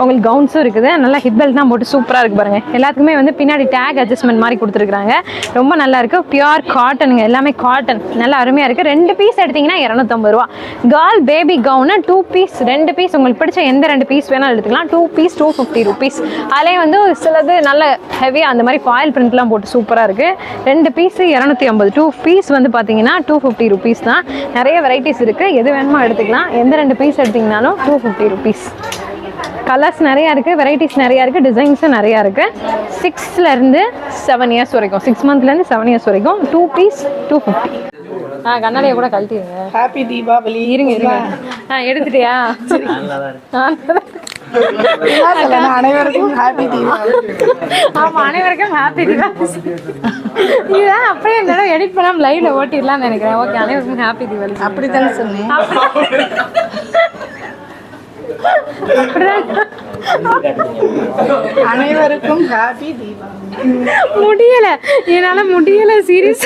உங்களுக்கு கவுன்ஸும் இருக்குது. நல்லா ஹிப் பெல்ட்லாம் போட்டு சூப்பராக இருக்கு பாருங்கள் எல்லாத்துக்குமே வந்து பின்னாடி டேக் அட்ஜஸ்ட்மெண்ட் மாதிரி கொடுத்துருக்காங்க ரொம்ப நல்லா இருக்கு பியூர் காட்டனுங்க எல்லாமே காட்டன் நல்லா அருமையாக இருக்கு. ரெண்டு பீஸ் எடுத்தீங்கன்னா இரநூத்தம்பது ரூபா. Girl baby gown two piece ரெண்டு பீஸ் உங்களுக்கு பிடிச்ச எந்த ரெண்டு பீஸ் வேணாலும் எடுத்துக்கலாம். Two piece two fifty rupees அதிலே வந்து சிலது நல்ல ஹெவியாக அந்த மாதிரி ஃபாயில் பிரிண்ட்லாம் போட்டு சூப்பராக இருக்கு. ரெண்டு பீஸ் இரநூத்தி ஐம்பது டூ பீஸ் வந்து பார்த்தீங்கன்னா டூ ஃபிஃப்டி ருபீஸ் தான். நிறைய வெரைட்டிஸ் இருக்கு. எது வேணுமோ எடுத்துக்கலாம். எந்த ரெண்டு பீஸ் எடுத்திங்கனாலும் டூ ஃபிஃப்டி ருபீஸ் கலர்ஸ் நிறையா இருக்குது வெரைட்டிஸ் நிறையா இருக்குது டிசைன்ஸும் நிறையா இருக்குது சிக்ஸ்லேருந்து செவன் இயர்ஸ் வரைக்கும் சிக்ஸ் மந்த்லேருந்து செவன் இயர்ஸ் வரைக்கும் டூ பீஸ் டூ ஃபிஃப்டி ஆ கண்ணாடியை கூட கழட்டிடுங்க ஹாப்பி தீபாவளி இருங்க இருங்க. ஆ எடுத்துட்டியா? அனைவருக்கும் ஹாப்பி தீபாவளி ஆமா அனைவருக்கும் ஹாப்பி தீபாவளி இதான் அப்படியே தடவை எடிட் பண்ணாம லைவ்ல ஓட்டிடலாம்னு நினைக்கிறேன். ஓகே அனைவருக்கும் ஹாப்பி தீபாவளி அப்படித்தானே சொன்னேன்? அனைவருக்கும் ஹாப்பி தீபாவளி. முடியல. என்னால முடியல சீரியஸ்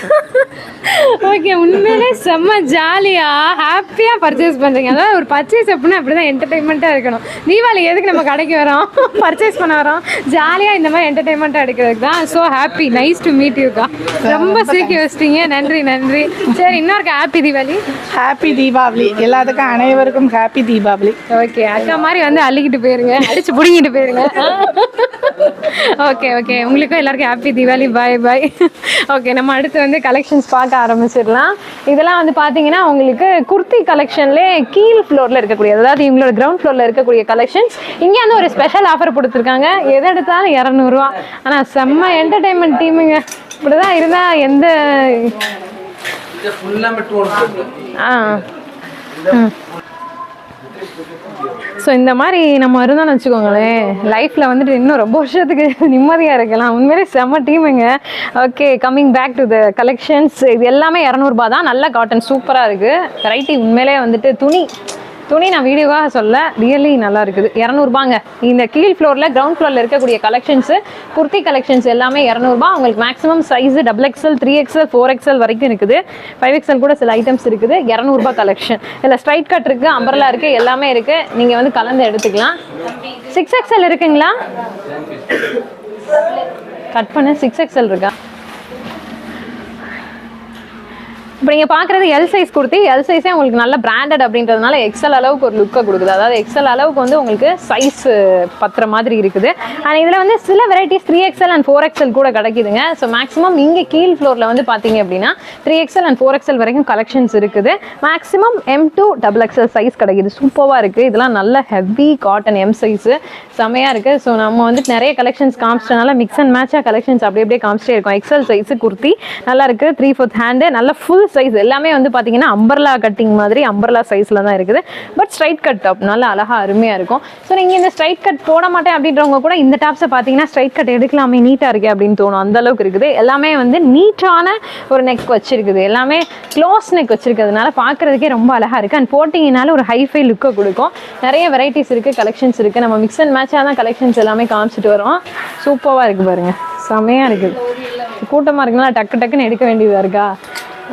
ஓகே உண்மையிலே செம்ம ஜாலியா ஹாப்பியா பர்ச்சேஸ் பண்றீங்க. அதாவது ஒரு பர்ச்சேஸ் அப்படின்னா அப்படிதான் என்டர்டைன்மெண்ட்டா இருக்கணும். தீபாவளி எதுக்கு நம்ம கடைக்கு வரோம்? பர்ச்சேஸ் பண்ண வரோம். ஜாலியா இந்த மாதிரி என்டர்டைன்மெண்ட்டா எடுக்கிறதுக்கு தான். So happy nice to meet யூக்கா ரொம்ப சிரிக்க வச்சிட்டீங்க. நன்றி நன்றி. சரி இன்னொரு ஹாப்பி தீபாவளி. ஹாப்பி தீபாவளி. எல்லாத்துக்கும் அனைவருக்கும் ஹாப்பி தீபாவளி. ஓகே அக்கா மாதிரி வந்து அள்ளிக்கிட்டு போயிருங்க. அடிச்சு பிடிங்கிட்டு போயிருங்க. ஓகே ஓகே உங்களுக்கும் எல்லாருக்கும் happy Deepavali. Bye bye okay நம்ம அடுத்து வந்து கலெக்ஷன்ஸ் பார்க்க ஆரம்பிச்சிடலாம். இதெல்லாம் வந்து பார்த்தீங்கன்னா உங்களுக்கு குர்த்தி கலெக்ஷன்லே கீழ் ஃப்ளோரில் இருக்கக்கூடிய அதாவது இவங்களோட கிரவுண்ட் ஃப்ளோரில் இருக்கக்கூடிய கலெக்ஷன்ஸ் இங்கே வந்து ஒரு ஸ்பெஷல் ஆஃபர் கொடுத்துருக்காங்க. எது எடுத்தாலும் இரநூறுவா. ஆனால் செம்ம என்டர்டைன்மெண்ட் டீமுங்க இப்படிதான் இருந்தால் எந்த ஆ ம். ஸோ இந்த மாதிரி நம்ம இருந்தோம்னு வச்சுக்கோங்களேன் லைஃப்பில் வந்துட்டு இன்னும் ரொம்ப வருஷத்துக்கு நிம்மதியாக இருக்கலாம். உண்மையிலே செம்ம டீமுங்க okay coming back to the collections இது எல்லாமே இரநூறுபா தான். நல்ல காட்டன் சூப்பராக இருக்குது வெரைட்டி உண்மையிலே வந்துட்டு துணி துணி நான் வீடியோவாக சொல்ல ரியலி நல்லா இருக்குது. இரநூறுபாங்க. இந்த கீழ் ஃப்ளோரில் கிரவுண்ட் ஃப்ளோரில் இருக்கக்கூடிய கலெக்ஷன்ஸு குர்த்தி கலெக்ஷன்ஸ் எல்லாமே இரநூறுபா. உங்களுக்கு maximum size double XL three XL four XL வரைக்கும் இருக்குது. ஃபைவ் எக்ஸல் கூட சில ஐட்டம்ஸ் இருக்குது. இரநூறுபா கலெக்ஷன் இதில் ஸ்ட்ரைட் கட் இருக்குது அம்பர்லா இருக்குது எல்லாமே இருக்குது நீங்கள் வந்து கலந்து எடுத்துக்கலாம். சிக்ஸ் எக்ஸல் இருக்குங்களா? கட் பண்ண சிக்ஸ் எக்ஸல் இருக்கா? இப்போ நீங்கள் பார்க்குறது எல் சைஸ் குர்த்தி. எல் சைஸே உங்களுக்கு நல்ல பிராண்டட் அப்படின்றதுனால எக்ஸல் அளவுக்கு ஒரு லுக்கை கொடுக்குது. அதாவது எக்ஸல் அளவுக்கு வந்து உங்களுக்கு சைஸ் பத்துற மாதிரி இருக்குது. அண்ட் இதில் வந்து சில varieties three XL and four XL கூட கிடைக்குதுங்க. ஸோ மேக்ஸிமம் இங்கே கீழ் ஃப்ளோரில் வந்து பார்த்தீங்க அப்படின்னா three XL and four XL வரைக்கும் கலெக்ஷன்ஸ் இருக்குது. Maximum M to double XL size கிடைக்குது. சூப்பராக இருக்குது இதெல்லாம் நல்ல ஹெவி காட்டன் எம் சைஸு செமையாக இருக்குது ஸோ நம்ம வந்து நிறைய கலெக்ஷன்ஸ் காமிச்சிட்டனால மிக்ஸ் அண்ட் மேட்சாக கலெக்ஷன்ஸ் அப்படி அப்படியே காமிச்சிட்டே இருக்கும். XL size kurti. நல்லா இருக்குது த்ரீ ஃபோர்த் ஹேண்டு நல்ல ஃபுல் சைஸ் எல்லாமே வந்து பார்த்தீங்கன்னா அம்பர்லா கட்டிங் மாதிரி அம்பர்லா சைஸில் தான் இருக்குது. பட் ஸ்ட்ரைட் கட் டாப் நல்லா அழகாக அருமையாக இருக்கும். ஸோ நீங்கள் இந்த ஸ்ட்ரைட் கட் போட மாட்டேன் அப்படின்றவங்க கூட இந்த டாப்ஸை பார்த்தீங்கன்னா ஸ்ட்ரைட் கட் எடுக்கலாமே நீட்டாக இருக்கே அப்படின்னு தோணும். அந்த அளவுக்கு இருக்குது. எல்லாமே வந்து நீட்டான ஒரு நெக் வச்சிருக்குது. எல்லாமே க்ளோஸ் நெக் வச்சிருக்கிறதுனால பார்க்குறதுக்கே ரொம்ப அழகாக இருக்குது அண்ட் போட்டிங்கனால ஒரு ஹைஃபை லுக்கை கொடுக்கும். நிறைய வெரைட்டிஸ் இருக்குது கலெக்ஷன்ஸ் இருக்குது நம்ம மிக்ஸ் அண்ட் மேட்சாக தான் கலெக்ஷன்ஸ் எல்லாமே காமிச்சிட்டு வரோம். சூப்பராக இருக்குது பாருங்கள் செமையாக இருக்குது. கூட்டமாக இருக்குங்களா டக்கு டக்குன்னு எடுக்க வேண்டியதாக இருக்கா?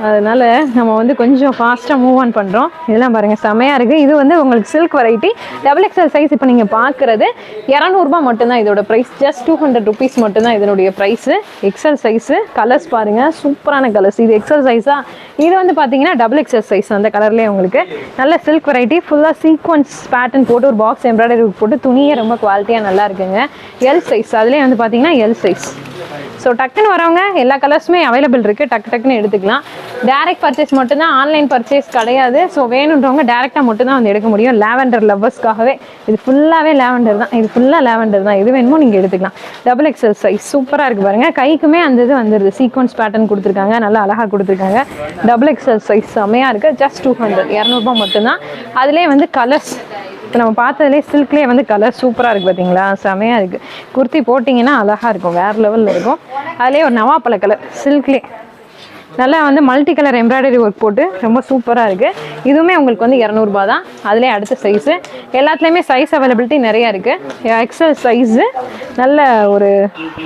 அதனால் நம்ம வந்து கொஞ்சம் ஃபாஸ்ட்டாக மூவ் ஆன் பண்ணுறோம் இதெல்லாம் பாருங்கள் செமையாக இருக்குது இது வந்து உங்களுக்கு silk variety double XL size இப்போ நீங்கள் பார்க்குறது இரநூறுபா மட்டும்தான் இதோட price just two hundred rupees மட்டும்தான் இதனுடைய ப்ரைஸு எக்ஸல் சைஸு கலர்ஸ் பாருங்கள் சூப்பரான கலர்ஸ் இது எக்ஸல் சைஸாக இது வந்து பார்த்தீங்கன்னா டபுள் எக்ஸல் சைஸ் அந்த கலர்லேயே உங்களுக்கு. நல்ல சில்க் வெரைட்டி ஃபுல்லாக சீக்வன்ஸ் பேட்டர்ன் போட்டு ஒரு பாக்ஸ் எம்ப்ராய்டரி போட்டு துணியே ரொம்ப குவாலிட்டியாக நல்லா இருக்குங்க. எல் சைஸ் அதுலேயே வந்து பார்த்தீங்கன்னா எல் சைஸ் ஸோ டக்குன்னு வரவங்க எல்லா கலர்ஸுமே அவைலபிள் இருக்குது டக்கு டக்குன்னு எடுத்துக்கலாம். டேரக்ட் பர்ச்சேஸ் மட்டும்தான் ஆன்லைன் பர்ச்சேஸ் கிடையாது. ஸோ வேணுன்றவங்க டேரெக்டாக மட்டும்தான் வந்து எடுக்க முடியும். லேவெண்டர் லவ்வர்ஸ்க்காகவே இது ஃபுல்லாகவே லேவெண்டர் தான். இது ஃபுல்லாக லேவண்டர் தான். இது வேணுமோ நீங்கள் எடுத்துக்கலாம். டபுள் எக்ஸல் சைஸ் சூப்பராக இருக்குது பாருங்கள் கைக்குமே அந்த இது வந்துடுது சீக்வன்ஸ் பேட்டர்ன் கொடுத்துருக்காங்க. நல்லா அழகாக கொடுத்துருக்காங்க. டபுள் எக்ஸல் சைஸ் செம்மையாக இருக்குது ஜஸ்ட் டூ ஹண்ட்ரட் இரநூறுபா மட்டும்தான். அதுலேயே வந்து கலர்ஸ் இப்போ நம்ம பார்த்ததுலேயே சில்க்லேயே வந்து கலர் சூப்பராக இருக்குது பார்த்தீங்களா செமையாக இருக்குது குர்த்தி போட்டிங்கன்னா அழகாக இருக்கும். வேறு லெவலில் இருக்கும். அதுலேயே ஒரு நவாப்பழ கலர் சில்க்லேயே நல்லா வந்து மல்டி கலர் எம்ப்ராய்டரி ஒர்க் போட்டு ரொம்ப சூப்பராக இருக்குது இதுவுமே உங்களுக்கு வந்து இரநூறுபா தான். அதுலேயே அடுத்த சைஸு எல்லாத்துலேயுமே சைஸ் அவைலபிலிட்டி நிறையா இருக்குது எக்ஸல் சைஸு நல்ல ஒரு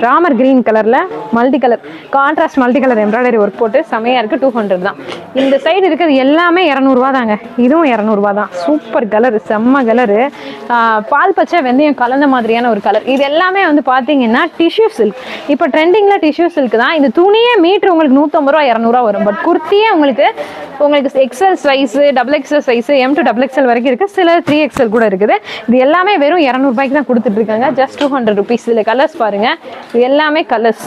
ராமர் க்ரீன் கலரில் multi colour contrast multi colour embroidery work போட்டு செமையாக இருக்குது டூ ஹண்ட்ரட் தான். இந்த சைடு இருக்கிறது எல்லாமே இரநூறுவா தாங்க. இதுவும் இரநூறுவா தான். சூப்பர் கலர் செம்ம கலரு பால் பச்சை வெந்தயம் கலந்த மாதிரியான ஒரு கலர் இது எல்லாமே வந்து பார்த்தீங்கன்னா டிஷ்யூ சில்க் இப்போ ட்ரெண்டிங்கில் டிஷ்யூ சில்க் தான். இந்த துணியே மீட்ரு உங்களுக்கு நூற்றம்பது ரூபா இரநூறுவா வரும். பட் குர்த்தியே உங்களுக்கு உங்களுக்கு XL size double XL size M to double XL வரைக்கும் இருக்குது சில த்ரீ எக்ஸல் கூட இருக்குது. இது எல்லாமே வெறும் இரநூறுபாய்க்கு தான் கொடுத்துட்ருக்காங்க. ஜஸ்ட் டூ ஹண்ட்ரட் ருபீஸ் இதில் கலர்ஸ் பாருங்கள் இது எல்லாமே colours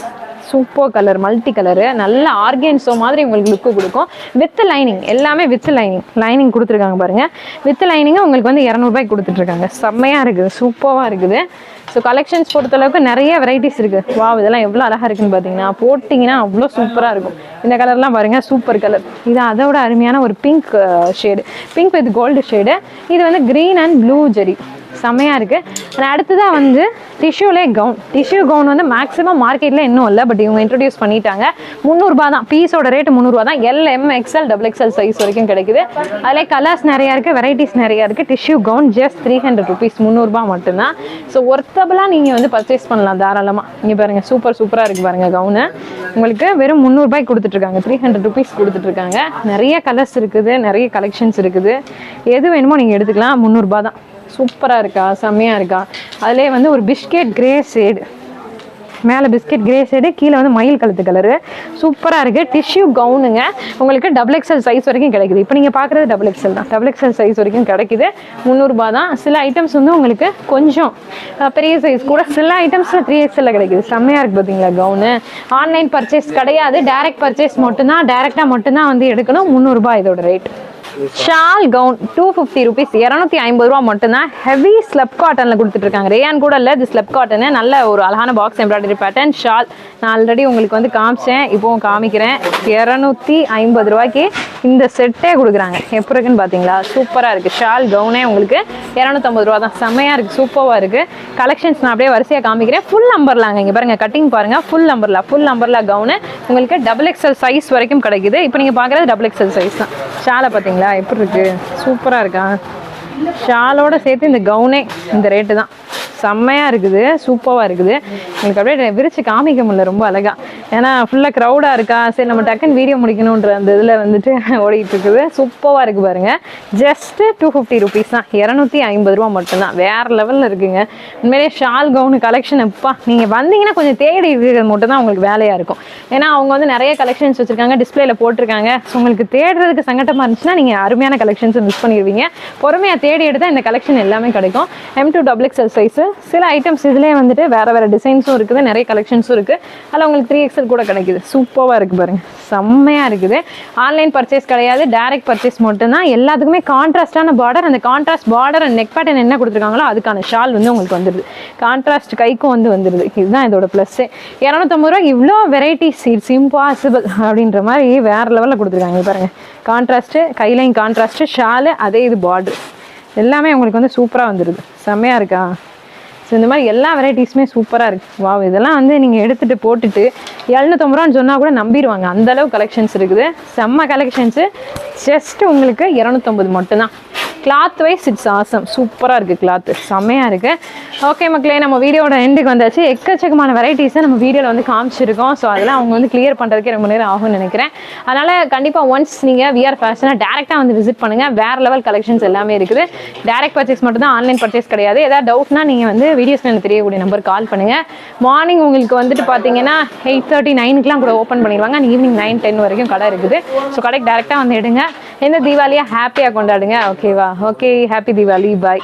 super colour multi colour நல்ல ஆர்கேன்ஸோ மாதிரி உங்களுக்கு லுக்கு கொடுக்கும். வித் லைனிங் எல்லாமே வித் லைனிங் லைனிங் கொடுத்துருக்காங்க பாருங்கள் வித் லைனிங்கும் உங்களுக்கு வந்து இரநூறுபாய்க்கு கொடுத்துட்ருக்காங்க. செம்மையாக இருக்குது. சூப்பராக இருக்குது. ஸோ கலெக்ஷன்ஸ் பொறுத்தளவுக்கு நிறைய வெரைட்டிஸ் இருக்குது வா இதெல்லாம் எவ்வளோ அழகாக இருக்குன்னு பார்த்தீங்கன்னா போட்டிங்கன்னா அவ்வளோ சூப்பராக இருக்கும். இந்த கலர்லாம் பாருங்கள் சூப்பர் கலர் இது அதோட அருமையான ஒரு pink shade pink with gold shade இது வந்து க்ரீன் அண்ட் ப்ளூ ஜெரி. செம்மையாக இருக்குது அண்ட் அடுத்ததாக வந்து டிஷ்யூலே கவுன் டிஷ்யூ கவுன் வந்து மேக்ஸிமம் மார்க்கெட்டில் இன்னும் இல்லை பட் இவங்க இன்ட்ரடியூஸ் பண்ணிட்டாங்க. முந்நூறுபா தான். பீஸோட ரேட் முந்நூறுபா தான். L M XL double XL size வரைக்கும் கிடைக்குது. அதிலே கலர்ஸ் நிறையா இருக்குது வெரைட்டிஸ் நிறையா இருக்குது tissue gown just three hundred rupees முந்நூறுபா மட்டும்தான். ஸோ ஒர்த்தபுளாக நீங்கள் வந்து பர்ச்சேஸ் பண்ணலாம் தாராளமாக இங்கே பாருங்கள் சூப்பர் சூப்பராக இருக்குது பாருங்கள் கவுனு உங்களுக்கு வெறும் முந்நூறுபாய்க்கு கொடுத்துட்ருக்காங்க. த்ரீ ஹண்ட்ரட் ருபீஸ் கொடுத்துட்ருக்காங்க. நிறைய கலர்ஸ் இருக்குது நிறைய கலெக்ஷன்ஸ் இருக்குது. எது வேணுமோ நீங்கள் எடுத்துக்கலாம். முந்நூறுபா தான். சூப்பராக இருக்கா? செம்மையாக இருக்கா? அதுலேயே வந்து ஒரு பிஸ்கெட் கிரே ஷேடு மேலே பிஸ்கெட் கிரே ஷேடு கீழே வந்து மயில் கழுத்து கலரு சூப்பராக இருக்குது டிஷ்யூ கவுனுங்க உங்களுக்கு டபுள் எக்ஸல் சைஸ் வரைக்கும் கிடைக்குது. இப்போ நீங்கள் பார்க்குறது டபுள் எக்ஸல் தான். டபுள் எக்ஸல் சைஸ் வரைக்கும் கிடைக்குது. முந்நூறுரூபா தான். சில ஐட்டம்ஸ் வந்து உங்களுக்கு கொஞ்சம் பெரிய சைஸ் கூட சில ஐட்டம்ஸில் த்ரீ எக்ஸலில் கிடைக்குது. செம்மையாக இருக்குது பார்த்தீங்களா கவுனு ஆன்லைன் பர்ச்சேஸ் கிடையாது. டேரெக்ட் பர்ச்சேஸ் மட்டும்தான். டேரெக்டாக மட்டும்தான் வந்து எடுக்கணும். முந்நூறுரூபா இதோட rate shawl gown two fifty rupees இரநூத்தி ஐம்பது ரூபா மட்டும்தான். ஹெவி ஸ்லப் காட்டனில் கொடுத்துட்ருக்காங்க ரேயான் கூட இல்லை இது ஸ்லப் காட்டனு நல்ல ஒரு அழகான பாக்ஸ் எம்ப்ராய்டரி பேட்டர்ன் ஷால் நான் ஆல்ரெடி உங்களுக்கு வந்து காமிச்சேன். இப்போவும் காமிக்கிறேன். இரநூத்தி ஐம்பது ரூபாய்க்கு இந்த செட்டே கொடுக்குறாங்க. எப்படி இருக்குன்னு பார்த்தீங்களா சூப்பராக இருக்குது ஷால் கவுனே உங்களுக்கு இரநூத்தம்பது ரூபா தான். செம்மையாக இருக்குது சூப்பராக இருக்குது கலெக்ஷன்ஸ் நான் அப்படியே வரிசையாக காமிக்கிறேன். ஃபுல் நம்பர்லாங்க இங்கே பாருங்கள் கட்டிங் பாருங்கள் ஃபுல் நம்பர்லா ஃபுல் நம்பர்லா கவுனு உங்களுக்கு டபுள் எக்ஸல் சைஸ் வரைக்கும் கிடைக்குது. இப்போ நீங்கள் பார்க்குறது டபுள் எக்ஸல் சைஸ் தான். ஷாலை பார்த்தீங்களா எப்படி இருக்கு? சூப்பராக இருக்கா? ஷாலோட சேர்த்து இந்த கவுனே இந்த ரேட்டு தான். செம்மையாக இருக்குது சூப்பராக இருக்குது. எனக்கு அப்படியே விரிச்சு காமிக்க முடியல ரொம்ப அழகா. ஏன்னா ஃபுல்லாக க்ரௌடாக இருக்கா? சரி நம்ம டக்குன்னு வீடியோ முடிக்கணுன்ற அந்த இதில் வந்துட்டு ஓடிட்டு இருக்குது. சூப்பராக இருக்குது பாருங்க. ஜஸ்ட்டு டூ ஃபிஃப்டி ருபீஸ் தான். இரநூத்தி ஐம்பது ரூபா மட்டும்தான். வேறு லெவலில் இருக்குங்க. உண்மையிலேயே ஷால் கவுனு கலெக்ஷன் எப்பா. நீங்கள் வந்தீங்கன்னா கொஞ்சம் தேடி இருக்கிறது மட்டும் தான் உங்களுக்கு வேலையாக இருக்கும். ஏன்னா அவங்க வந்து நிறைய கலெக்ஷன்ஸ் வச்சுருக்காங்க டிஸ்பிளேல போட்டிருக்காங்க. ஸோ உங்களுக்கு தேடுறதுக்கு சங்கட்டமாக இருந்துச்சுன்னா நீங்கள் அருமையான கலெக்ஷன்ஸ் மிஸ் பண்ணிடுவீங்க. பொறுமையாக தேடி எடுத்தால் இந்த கலெக்ஷன் எல்லாமே கிடைக்கும். M to double XL size சில ஐட்டம்ஸ் இதுலேயே வந்துட்டு வேறு வேறு டிசைன்ஸ் சைஸஸும் இருக்குது நிறைய கலெக்ஷன்ஸும் இருக்குது அதில் உங்களுக்கு த்ரீ எக்ஸல் கூட கிடைக்குது. சூப்பராக இருக்குது பாருங்கள் செம்மையாக இருக்குது. ஆன்லைன் பர்ச்சேஸ் கிடையாது டைரக்ட் பர்ச்சேஸ் மட்டும்தான். எல்லாத்துக்குமே கான்ட்ராஸ்டான பார்டர் அந்த contrast border and neck pattern என்ன கொடுத்துருக்காங்களோ அதுக்கான ஷால் வந்து உங்களுக்கு வந்துடுது கான்ட்ராஸ்ட் கைக்கும் வந்து வந்துடுது இதுதான் இதோட ப்ளஸ்ஸு இரநூத்தம்பது ரூபா இவ்வளோ வெரைட்டிஸ் இட்ஸ் இம்பாசிபிள் அப்படின்ற மாதிரி வேறு லெவலில் கொடுத்துருக்காங்க பாருங்கள் கான்ட்ராஸ்ட்டு கைலையும் கான்ட்ராஸ்ட்டு ஷாலு அதே இது பார்டர் எல்லாமே உங்களுக்கு வந்து சூப்பராக வந்துடுது செம்மையாக இருக்கா? ஸோ இந்த மாதிரி எல்லா வெரைட்டிஸுமே சூப்பராக இருக்குது வாவ் இதெல்லாம் வந்து நீங்கள் எடுத்துகிட்டு போட்டுட்டு எழுநூத்தம்பது ரூபான்னு சொன்னால் கூட நம்பிடுவாங்க. அந்தளவு கலெக்ஷன்ஸ் இருக்குது. செம்ம கலெக்ஷன்ஸு ஜஸ்ட் உங்களுக்கு இரநூத்தம்பது மட்டும்தான். கிளாத் வைஸ் இட்ஸ் ஆசம் சூப்பராக இருக்குது கிளாத்து செம்மையாக இருக்குது ஓகே மக்களே நம்ம வீடியோட எண்டுக்கு வந்தாச்சு. எக்கச்சக்கமான வெரைட்டிஸை நம்ம வீடியோவில் வந்து காமிச்சிருக்கோம். ஸோ அதெல்லாம் அவங்க வந்து கிளியர் பண்ணுறதுக்கே ரொம்ப நேரம் ஆகும்னு நினைக்கிறேன். அதனால் கண்டிப்பாக ஒன்ஸ் நீங்கள் விஆர் ஃபேஷனாக டேரெக்டாக வந்து விசிட் பண்ணுங்கள் வேறு லெவல் கலெக்ஷன்ஸ் எல்லாமே இருக்குது. டேரக்ட் பர்ச்சேஸ் மட்டும் தான் ஆன்லைன் பர்ச்சேஸ் கிடையாது. ஏதாவது டவுட்னா நீங்கள் வந்து வீடியோஸ் எனக்கு தெரியக்கூடிய நம்பர் கால் பண்ணுங்கள் மார்னிங் உங்களுக்கு வந்துட்டு பார்த்தீங்கன்னா எயிட் தேர்ட்டி நைனுக்குலாம் கூட ஓப்பன் பண்ணிடுவாங்க. ஈவினிங் நைன் டென் வரைக்கும் கடை இருக்குது. ஸோ கடைக்கு டேரெக்டாக வந்து எடுங்க. இந்த தீபாவளியாக ஹாப்பியாக கொண்டாடுங்க. ஓகேவா ஓகே ஹாப்பி தீபாவளி பாய்